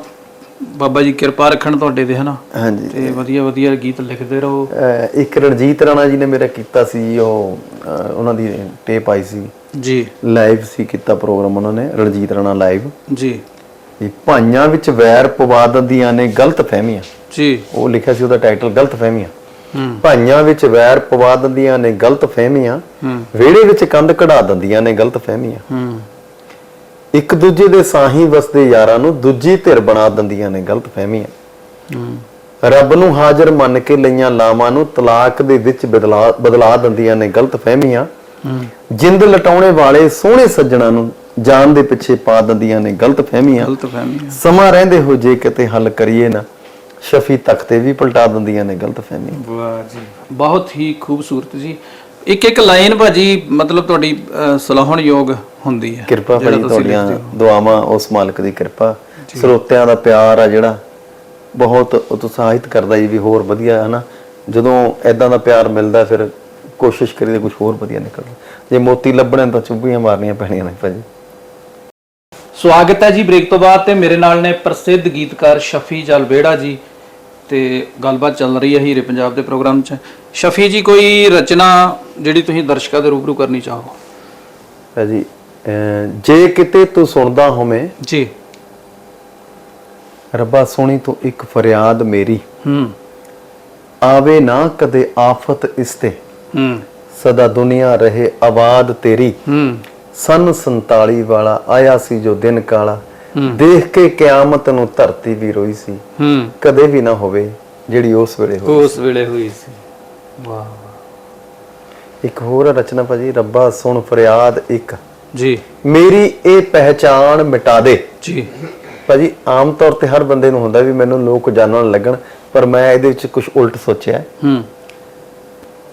ਬਾਬਾ ਜੀ ਕਿਰਪਾ ਰੱਖਣ ਤੁਹਾਡੇ ਤੇ ਹਨਾ? ਹਾਂਜੀ। ਤੇ ਵਧੀਆ ਵਧੀਆ ਗੀਤ ਲਿਖਦੇ ਰਹੋ। ਇੱਕ ਰਣਜੀਤ ਰਾਣਾ ਜੀ ਨੇ ਮੇਰਾ ਕੀਤਾ ਸੀ ਉਹ ਉਹਨਾਂ ਦੀ ਟੇਪ ਆਈ ਸੀ। ਜੀ। ਲਾਈਵ ਸੀ ਕੀਤਾ ਪ੍ਰੋਗਰਾਮ ਉਹਨਾਂ ਨੇ ਰਣਜੀਤ ਰਾਣਾ ਲਾਈਵ ਜੀ। ਵੀ ਭਾਈਆਂ ਵਿੱਚ ਵੈਰ ਪਵਾ ਦਿੰਦੀਆਂ ਨੇ ਗਲਤ ਫਹਿਮੀਆਂ। ਜੀ। ਉਹ ਲਿਖਿਆ ਸੀ ਉਹਦਾ ਟਾਈਟਲ ਗਲਤ ਫਹਿਮੀਆਂ। ਭਾਈਆਂ ਵਿੱਚ ਵੈਰ ਪਵਾ ਦਿੰਦੀਆਂ ਨੇ ਗਲਤ ਫਹਿਮੀਆਂ। ਵਿਹੜੇ ਵਿੱਚ ਕੰਧ ਕਢਾ ਦਿੰਦੀਆਂ ਨੇ ਗਲਤ ਫਹਿਮੀਆਂ। ਇੱਕ ਦੂਜੇ ਦੇ ਸਾਹੀ ਵਸਦੇ ਯਾਰਾਂ ਨੂੰ ਦੂਜੀ ਧਿਰ ਬਣਾ ਦਿੰਦੀਆਂ ਨੇ ਗਲਤ ਫਹਿਮੀਆਂ। ਰੱਬ ਨੂੰ ਹਾਜ਼ਰ ਮੰਨ ਕੇ ਲਈਆਂ ਲਾਵਾਂ ਨੂੰ ਤਲਾਕ ਦੇ ਵਿੱਚ ਬਦਲਾ ਬਦਲਾ ਦਿੰਦੀਆਂ ਨੇ ਗਲਤ ਫਹਿਮੀਆਂ। ਜਿੰਦ ਲਟਾਉਣੇ ਵਾਲੇ ਸੋਹਣੇ ਸੱਜਣਾ ਨੂੰ ਜਾਨ ਦੇ ਪਿੱਛੇ ਪਾ ਦਿੰਦੀਆਂ ਨੇ ਗਲਤ ਫਹਿਮੀਆਂ। ਗਲਤ ਫਹਿਮੀ ਸਮਾਂ ਰਹਿੰਦੇ ਹੋ ਜੇ ਕਿਤੇ ਹੱਲ ਕਰੀਏ ਨਾ ਸ਼ਫੀ ਤਖਤੇ ਵੀ ਪਲਟਾ ਦਿੰਦੀਆਂ ਨੇ ਗਲਤ ਫਹਿਮੀਆਂ। ਵਾਹ ਜੀ ਬਹੁਤ ਹੀ ਖੂਬਸੂਰਤ ਜੀ। ਇੱਕ ਇੱਕ ਲਾਈਨ ਭਾਜੀ ਮਤਲਬ ਤੁਹਾਡੀ ਅਹ, ਸਲਾਹੁਣਯੋਗ ਹੁੰਦੀ ਹੈ ਕਿਰਪਾ ਭਾਜੀ ਤੁਹਾਡੀਆਂ। ਦੁਆਵਾਂ ਉਸ ਮਾਲਕ ਦੀ ਕਿਰਪਾ। ਸਰੋਤਿਆਂ ਦਾ ਪਿਆਰ ਆ ਜਿਹੜਾ ਬਹੁਤ ਉਤਸ਼ਾਹਿਤ ਕਰਦਾ ਜੀ ਵੀ ਹੋਰ ਵਧੀਆ ਹੈ ਨਾ ਜਦੋਂ ਐਦਾਂ ਦਾ ਪਿਆਰ ਮਿਲਦਾ ਫਿਰ ਕੋਸ਼ਿਸ਼ ਕਰੀਏ ਕੁਝ ਹੋਰ ਵਧੀਆ ਨਿਕਲਦਾ। ਜੇ ਮੋਤੀ ਲੱਭਣੇ ਤਾਂ ਚੁੱਭੀਆਂ ਮਾਰਨੀਆਂ ਪੈਣੀਆਂ ਨੇ ਭਾਜੀ। ਸਵਾਗਤ ਹੈ ਜੀ ਬ੍ਰੇਕ ਤੋਂ ਬਾਅਦ ਤੇ ਮੇਰੇ ਨਾਲ ਨੇ ਪ੍ਰਸਿੱਧ ਗੀਤਕਾਰ ਸ਼ਫੀ ਜਲਬੇੜਾ ਜੀ ਤੇ ਗੱਲਬਾਤ ਚੱਲ ਰਹੀ ਹੈ ਹੀਰੇ ਪੰਜਾਬ ਦੇ ਪ੍ਰੋਗਰਾਮ 'ਚ। ਸ਼ਫੀ ਜੀ ਕੋਈ ਰਚਨਾ ਜਿਹੜੀ ਤੁਸੀਂ ਦਰਸ਼ਕਾਂ ਦੇ ਰੂਬਰੂ ਕਰਨੀ ਚਾਹੋ? ਭਾਜੀ ਜੇ ਕਿਤੇ ਤੂੰ ਸੁਣਦਾ ਹੋਵੇਂ ਜੀ। ਰੱਬਾ ਸੋਹਣੀ ਤੋਂ ਇੱਕ ਫਰਿਆਦ ਮੇਰੀ। ਹੂੰ। ਆਵੇ ਨਾ ਕਦੇ ਆਫਤ ਇਸ ਤੇ। ਹੂੰ। ਸਦਾ ਦੁਨੀਆ ਰਹੇ ਆਬਾਦ ਤੇਰੀ। ਹੂੰ। ਸਨ 47 ਵਾਲਾ ਆਇਆ ਸੀ ਜੋ ਦਿਨ ਕਾਲਾ। ਦੇਖ ਕੇ ਕਿਆਮਤ ਨੂੰ ਧਰਤੀ ਵੀ ਰੋਈ ਸੀ। ਹੂੰ। ਕਦੇ ਵੀ ਨਾ ਹੋਵੇ ਜਿਹੜੀ ਉਸ ਵੇਲੇ ਹੋਈ ਉਸ ਵੇਲੇ ਹੋਈ ਸੀ। ਵਾਹ। ਇੱਕ ਹੋਰ ਰਚਨਾ ਭਾਜੀ ਰੱਬਾ ਸੁਣ ਫਰਿਆਦ ਇੱਕ। ਜੀ। ਮੇਰੀ ਇਹ ਪਹਿਚਾਣ ਮਿਟਾ ਦੇ। ਜੀ। ਭਾਜੀ ਆਮ ਤੌਰ ਤੇ ਹਰ ਬੰਦੇ ਨੂੰ ਹੁੰਦਾ ਵੀ ਮੈਨੂੰ ਲੋਕ ਜਾਣਨ ਲੱਗਣ ਪਰ ਮੈਂ ਇਹਦੇ ਵਿੱਚ ਕੁਝ ਉਲਟ ਸੋਚਿਆ। ਹੈ।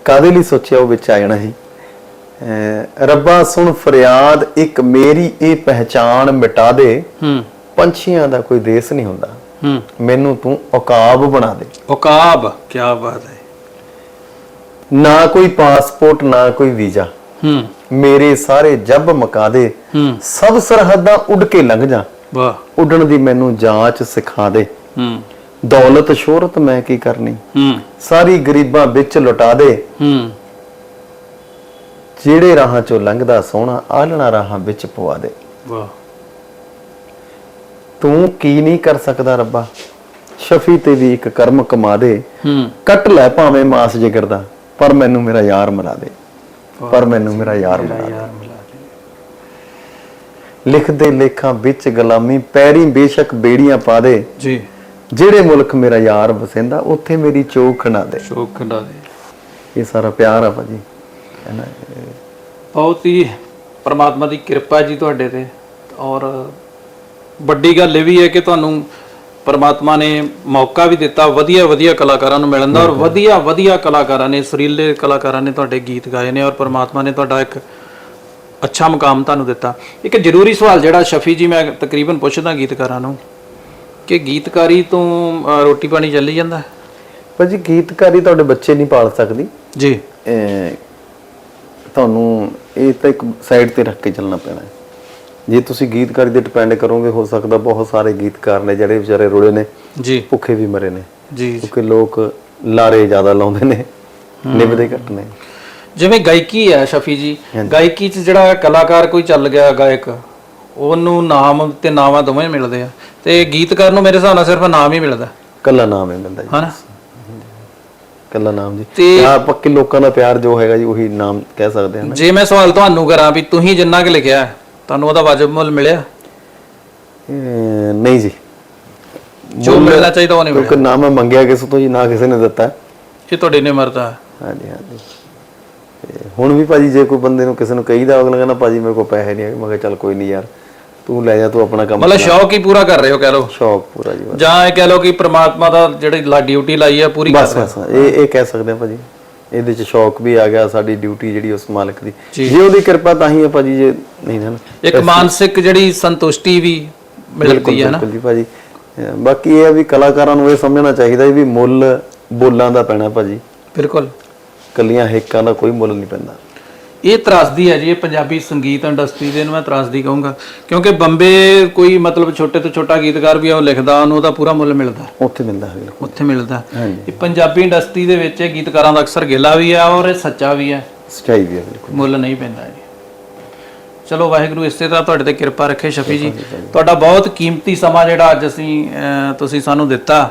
ਕਾਦੇ ਲਈ ਸੋਚਿਆ ਉਹ ਵਿੱਚ ਆ ਜਾਣਾ ਅਹ ਰੱਬਾ ਸੁਣ ਫਰਿਆਦ ਇੱਕ ਮੇਰੀ ਇਹ ਪਹਿਚਾਣ ਮਿਟਾ ਦੇ। ਹੂੰ। ਪੰਛੀਆਂ ਦਾ ਕੋਈ ਦੇਸ਼ ਨਹੀਂ ਹੁੰਦਾ। ਹੂੰ। ਮੈਨੂੰ ਤੂੰ ਔਕਾਬ ਬਣਾ ਦੇ। ਔਕਾਬ ਕੀ ਬਾਤ ਹੈ। ਨਾ ਕੋਈ ਪਾਸਪੋਰਟ ਨਾ ਕੋਈ ਵੀਜ਼ਾ। ਹੂੰ। ਮੇਰੇ ਸਾਰੇ ਜੱਬ ਮਕਾ ਦੇ। ਹੂੰ। ਸਭ ਸਰਹੱਦਾਂ ਉੱਡ ਕੇ ਲੰਘ ਜਾ। ਵਾਹ। ਉੱਡਣ ਦੀ ਮੈਨੂੰ ਜਾਂਚ ਸਿਖਾ ਦੇ। ਹੂੰ। ਦੌਲਤ ਸ਼ੋਹਰਤ ਮੈਂ ਕੀ ਕਰਨੀ? ਹੂੰ। ਸਾਰੀ ਗਰੀਬਾਂ ਵਿੱਚ ਲੁਟਾ ਦੇ। ਹੂੰ। ਜਿਹੜੇ ਰਾਹਾਂ ਚੋਂ ਲੰਘਦਾ ਸੋਹਣਾ ਆਲਣਾ ਰਾਹਾਂ ਵਿੱਚ ਪਵਾ ਦੇ। ਵਾਹ। ਤੂੰ ਕੀ ਨਹੀਂ ਕਰ ਸਕਦਾ ਰੱਬਾ? ਸ਼ਫੀ ਤੇ ਵੀ ਇੱਕ ਕਰਮ ਕਮਾ ਦੇ। ਹੂੰ। ਕੱਟ ਲੈ ਭਾਵੇਂ ਮਾਸ ਜਿਗਰ ਦਾ ਪਰ ਮੈਨੂੰ ਮੇਰਾ ਯਾਰ ਮਿਲਾ ਦੇ। ਪਰ ਮੈਨੂੰ ਮੇਰਾ ਯਾਰ ਮਿਲਾ ਦੇ। ਯਾਰ ਮਿਲਾ ਦੇ ਲਿਖਦੇ ਲੇਖਾਂ ਵਿੱਚ ਗੁਲਾਮੀ ਪੈਰੀ ਬੇਸ਼ੱਕ ਬੇੜੀਆਂ ਪਾ ਦੇ। ਜੀ। ਜਿਹੜੇ ਮੁਲਕ ਮੇਰਾ ਯਾਰ ਵਸਿੰਦਾ ਉੱਥੇ ਮੇਰੀ ਚੋਖ ਖਣਾ ਦੇ। ਸ਼ੋਕ ਖੰਡਾ ਦੇ। ਇਹ ਸਾਰਾ ਪਿਆਰ ਆ ਭਾਜੀ। ਨਾ? ਬਹੁਤ ਹੀ ਪ੍ਰਮਾਤਮਾ ਦੀ ਕਿਰਪਾ ਜੀ ਤੁਹਾਡੇ ਤੇ। ਔਰ ਵੱਡੀ ਗੱਲ ਇਹ ਵੀ ਹੈ ਕਿ ਤੁਹਾਨੂੰ ਪ੍ਰਮਾਤਮਾ ਨੇ ਮੌਕਾ ਵੀ ਦਿੱਤਾ ਵਧੀਆ ਵਧੀਆ ਕਲਾਕਾਰਾਂ ਨੂੰ ਮਿਲਣ ਦਾ। ਔਰ ਵਧੀਆ ਵਧੀਆ ਕਲਾਕਾਰਾਂ ਨੇ ਸੁਰੀਲੇ ਕਲਾਕਾਰਾਂ ਨੇ ਤੁਹਾਡੇ ਗੀਤ ਗਾਏ ਨੇ। ਔਰ ਪ੍ਰਮਾਤਮਾ ਨੇ ਤੁਹਾਡਾ ਇੱਕ ਅੱਛਾ ਮੁਕਾਮ ਤੁਹਾਨੂੰ ਦਿੱਤਾ। ਇੱਕ ਜ਼ਰੂਰੀ ਸਵਾਲ ਜਿਹੜਾ ਸ਼ਫੀ ਜੀ ਮੈਂ ਤਕਰੀਬਨ ਪੁੱਛਦਾ ਗੀਤਕਾਰਾਂ ਨੂੰ ਕਿ ਗੀਤਕਾਰੀ ਤੋਂ ਰੋਟੀ ਪਾਣੀ ਚੱਲੀ ਜਾਂਦਾ? ਭਾਜੀ ਗੀਤਕਾਰੀ ਤੁਹਾਡੇ ਬੱਚੇ ਨਹੀਂ ਪਾਲ ਸਕਦੀ। ਜੀ। ਇਹ ਤੁਹਾਨੂੰ ਇਹ ਤਾਂ ਇੱਕ ਸਾਈਡ ਤੇ ਰੱਖ ਕੇ ਚੱਲਣਾ ਪੈਣਾ। ਹੈ ਜੇ ਤੁਸੀਂ ਗੀਤਕਾਰੀ ਤੇ ਡਿਪੈਂਡ ਕਰੋਗੇ ਹੋ ਸਕਦਾ ਬਹੁਤ ਸਾਰੇ ਗੀਤਕਾਰ ਨੇ ਜਿਹੜੇ ਵਿਚਾਰੇ ਰੁੜੇ ਨੇ। ਜੀ। ਭੁੱਖੇ ਵੀ ਮਰੇ ਨੇ। ਜੀ। ਕਿਉਂਕਿ ਲੋਕ ਲਾਰੇ ਜ਼ਿਆਦਾ ਲਾਉਂਦੇ ਨੇ। ਨਿਭਦੇ ਘੱਟ ਨੇ। ਜਿਵੇਂ ਗਾਇਕੀ ਹੈ ਸ਼ਫੀ ਜੀ ਗਾਇਕੀ 'ਚ ਜਿਹੜਾ ਕਲਾਕਾਰ ਕੋਈ ਚੱਲ ਗਿਆ ਗਾਇਕ ਉਹਨੂੰ ਨਾਮ ਤੇ ਨਾਵਾਂ ਦੋਵੇਂ ਮਿਲਦੇ ਆ। ਤੇ ਗੀਤਕਾਰ ਨੂੰ ਮੇਰੇ ਹਿਸਾਬ ਨਾਲ ਸਿਰਫ ਨਾਮ ਹੀ ਮਿਲਦਾ। ਕੱਲਾ ਨਾਮ ਹੈ ਮਿਲਦਾ ਜੀ। ਹਨਾ? ਕੱਲਾ ਨਾਮ ਜੀ। ਤੇ- ਪਿਆਰ ਪੱਕੇ ਲੋਕਾਂ ਦਾ ਪਿਆਰ ਜੋ ਹੈਗਾ ਜੀ ਉਹੀ ਨਾਮ ਕਹਿ ਸਕਦੇ ਹਾਂ ਜੇ ਮੈਂ ਸਵਾਲ ਤੁਹਾਨੂੰ ਕਰਾਂ ਵੀ ਤੁਸੀਂ ਜਿੰਨਾ ਕਿ ਲਿਖਿਆ ਤੁਹਾਨੂੰ ਉਹਦਾ ਵਾਜਬ ਮੁੱਲ ਮਿਲਿਆ? ਨਹੀਂ ਜੀ। ਜੋ ਮਿਲਣਾ ਚਾਹੀਦਾ ਉਹ ਨਹੀਂ ਮਿਲਿਆ। ਕਿਉਂਕਿ ਨਾ ਮੈਂ ਮੰਗਿਆ ਕਿਸੇ ਤੋਂ ਜੀ ਨਾ ਕਿਸੇ ਨੇ ਦਿੱਤਾ। ਇਹ ਤੁਹਾਡੀ ਨਿਮਰਤਾ। ਹੈ ਹਾਂਜੀ ਹਾਂਜੀ। ਹੁਣ ਵੀ ਭਾਜੀ ਜੇ ਕੋਈ ਬੰਦੇ ਨੂੰ ਕਿਸੇ ਨੂੰ ਕਹੀਦਾ ਅਗਲਾ ਕਹਿੰਦਾ ਭਾਜੀ ਮੇਰੇ ਕੋਲ ਪੈਸੇ ਨਹੀਂ ਹੈਗੇ। ਮੈਂ ਕਿਹਾ ਚੱਲ ਕੋਈ ਨਹੀਂ ਯਾਰ ਤੂੰ ਲੈ ਜਾ ਤੂੰ ਆਪਣਾ ਕੰਮ ਮਤਲਬ ਸ਼ੌਕ ਹੀ ਪੂਰਾ ਕਰ ਰਹੇ ਹੋ ਕਹਿ ਲਓ। ਸ਼ੌਕ ਪੂਰਾ ਜੀ। ਬਸ। ਜਾਂ ਇਹ ਕਹਿ ਲਓ ਕਿ ਪ੍ਰਮਾਤਮਾ ਦਾ ਜਿਹੜੀ ਲਾ ਡਿਊਟੀ ਲਾਈ ਹੈ ਪੂਰੀ ਕਰ ਬਸ ਬਸ ਇਹ ਇਹ ਕਹਿ ਸਕਦੇ ਆ ਭਾਜੀ। ਇਹਦੇ ਚ ਸ਼ੌਕ ਵੀ ਆ ਗਿਆ ਸਾਡੀ ਡਿਊਟੀ ਜਿਹੜੀ ਉਸ ਮਾਲਕ ਦੀ। ਜੇ। ਉਹਦੀ ਕਿਰਪਾ ਤਾਂ ਹੀ ਹੈ ਭਾਜੀ ਜੇ ਨਹੀਂ ਨਾ ਇੱਕ ਮਾਨਸਿਕ ਜਿਹੜੀ ਸੰਤੁਸ਼ਟੀ ਵੀ ਮਿਲਦੀ ਹੈ ਨਾ। ਬਿਲਕੁਲ ਜੀ ਭਾਜੀ। ਅਹ ਬਾਕੀ ਇਹ ਆ ਵੀ ਕਲਾਕਾਰਾਂ ਨੂੰ ਇਹ ਸਮਝਣਾ ਚਾਹੀਦਾ ਵੀ ਮੁੱਲ ਬੋਲਾਂ ਦਾ ਪੈਣਾ ਭਾਜੀ। ਬਿਲਕੁਲ। ਕੱਲੀਆਂ ਹੇਕਾਂ ਦਾ ਕੋਈ ਮੁੱਲ ਨਹੀਂ ਪੈਂਦਾ। ਇਹ ਤਰਾਸਦੀ ਹੈ ਜੀ ਇਹ ਪੰਜਾਬੀ ਸੰਗੀਤ ਇੰਡਸਟਰੀ ਦੇ ਨੂੰ ਮੈਂ ਤਰਾਸਦੀ ਕਹੂੰਗਾ। ਕਿਉਂਕਿ ਬੰਬੇ ਕੋਈ ਮਤਲਬ ਛੋਟੇ ਤੋਂ ਛੋਟਾ ਗੀਤਕਾਰ ਵੀ ਆ ਉਹ ਲਿਖਦਾ ਉਹਨੂੰ ਉਹਦਾ ਪੂਰਾ ਮੁੱਲ ਮਿਲਦਾ। ਉੱਥੇ ਮਿਲਦਾ ਹੈ ਬਿਲਕੁਲ। ਉੱਥੇ ਮਿਲਦਾ। ਹਾਂਜੀ। ਇਹ ਪੰਜਾਬੀ ਇੰਡਸਟਰੀ ਦੇ ਵਿੱਚ ਇਹ ਗੀਤਕਾਰਾਂ ਦਾ ਅਕਸਰ ਗਿਲਾ ਵੀ ਆ ਔਰ ਇਹ ਸੱਚਾ ਵੀ ਹੈ। ਸਚਾਈ ਵੀ ਹੈ ਬਿਲਕੁਲ। ਮੁੱਲ ਨਹੀਂ ਪੈਂਦਾ ਜੀ। ਚਲੋ ਵਾਹਿਗੁਰੂ ਇਸੇ ਤਰ੍ਹਾਂ ਤੁਹਾਡੇ ਤੇ ਕਿਰਪਾ ਰੱਖੇ ਸ਼ਫੀ ਜੀ। ਤੁਹਾਡਾ ਬਹੁਤ ਕੀਮਤੀ ਸਮਾਂ ਜਿਹੜਾ ਅੱਜ ਅਸੀਂ ਅਹ, ਤੁਸੀਂ ਸਾਨੂੰ ਦਿੱਤਾ।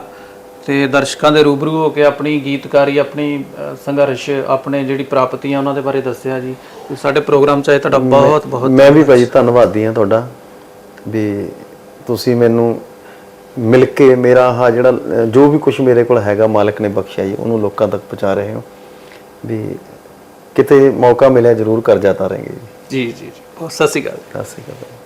ਤੇ ਦਰਸ਼ਕਾਂ ਦੇ ਰੂਬਰੂ ਹੋ ਕੇ ਆਪਣੀ ਗੀਤਕਾਰੀ ਆਪਣੀ ਸੰਘਰਸ਼ ਆਪਣੇ ਜਿਹੜੀ ਪ੍ਰਾਪਤੀਆਂ ਉਹਨਾਂ ਦੇ ਬਾਰੇ ਦੱਸਿਆ ਜੀ। ਤੇ ਸਾਡੇ ਪ੍ਰੋਗਰਾਮ ਚ ਆਏ ਤੁਹਾਡਾ ਬਹੁਤ ਬਹੁਤ ਮੈਂ ਵੀ ਭਾਜੀ ਧੰਨਵਾਦੀ ਹਾਂ ਤੁਹਾਡਾ ਵੀ ਤੁਸੀਂ ਮੈਨੂੰ ਮਿਲ ਕੇ ਮੇਰਾ ਆਹ ਜਿਹੜਾ ਅਹ, ਜੋ ਵੀ ਕੁਝ ਮੇਰੇ ਕੋਲ ਹੈਗਾ ਮਾਲਕ ਨੇ ਬਖਸ਼ਿਆ ਜੀ ਉਹਨੂੰ ਲੋਕਾਂ ਤੱਕ ਪਹੁੰਚਾ ਰਹੇ ਹੋ। ਵੀ ਕਿਤੇ ਮੌਕਾ ਮਿਲਿਆ ਜ਼ਰੂਰ ਕਰ ਜਾਤਾ ਰਹੇਂਗੇ ਜੀ। ਜੀ ਜੀ ਜੀ। ਬਹੁਤ ਸਤਿ ਸ਼੍ਰੀ ਅਕਾਲ। ਸਤਿ ਸ਼੍ਰੀ ਅਕਾਲ।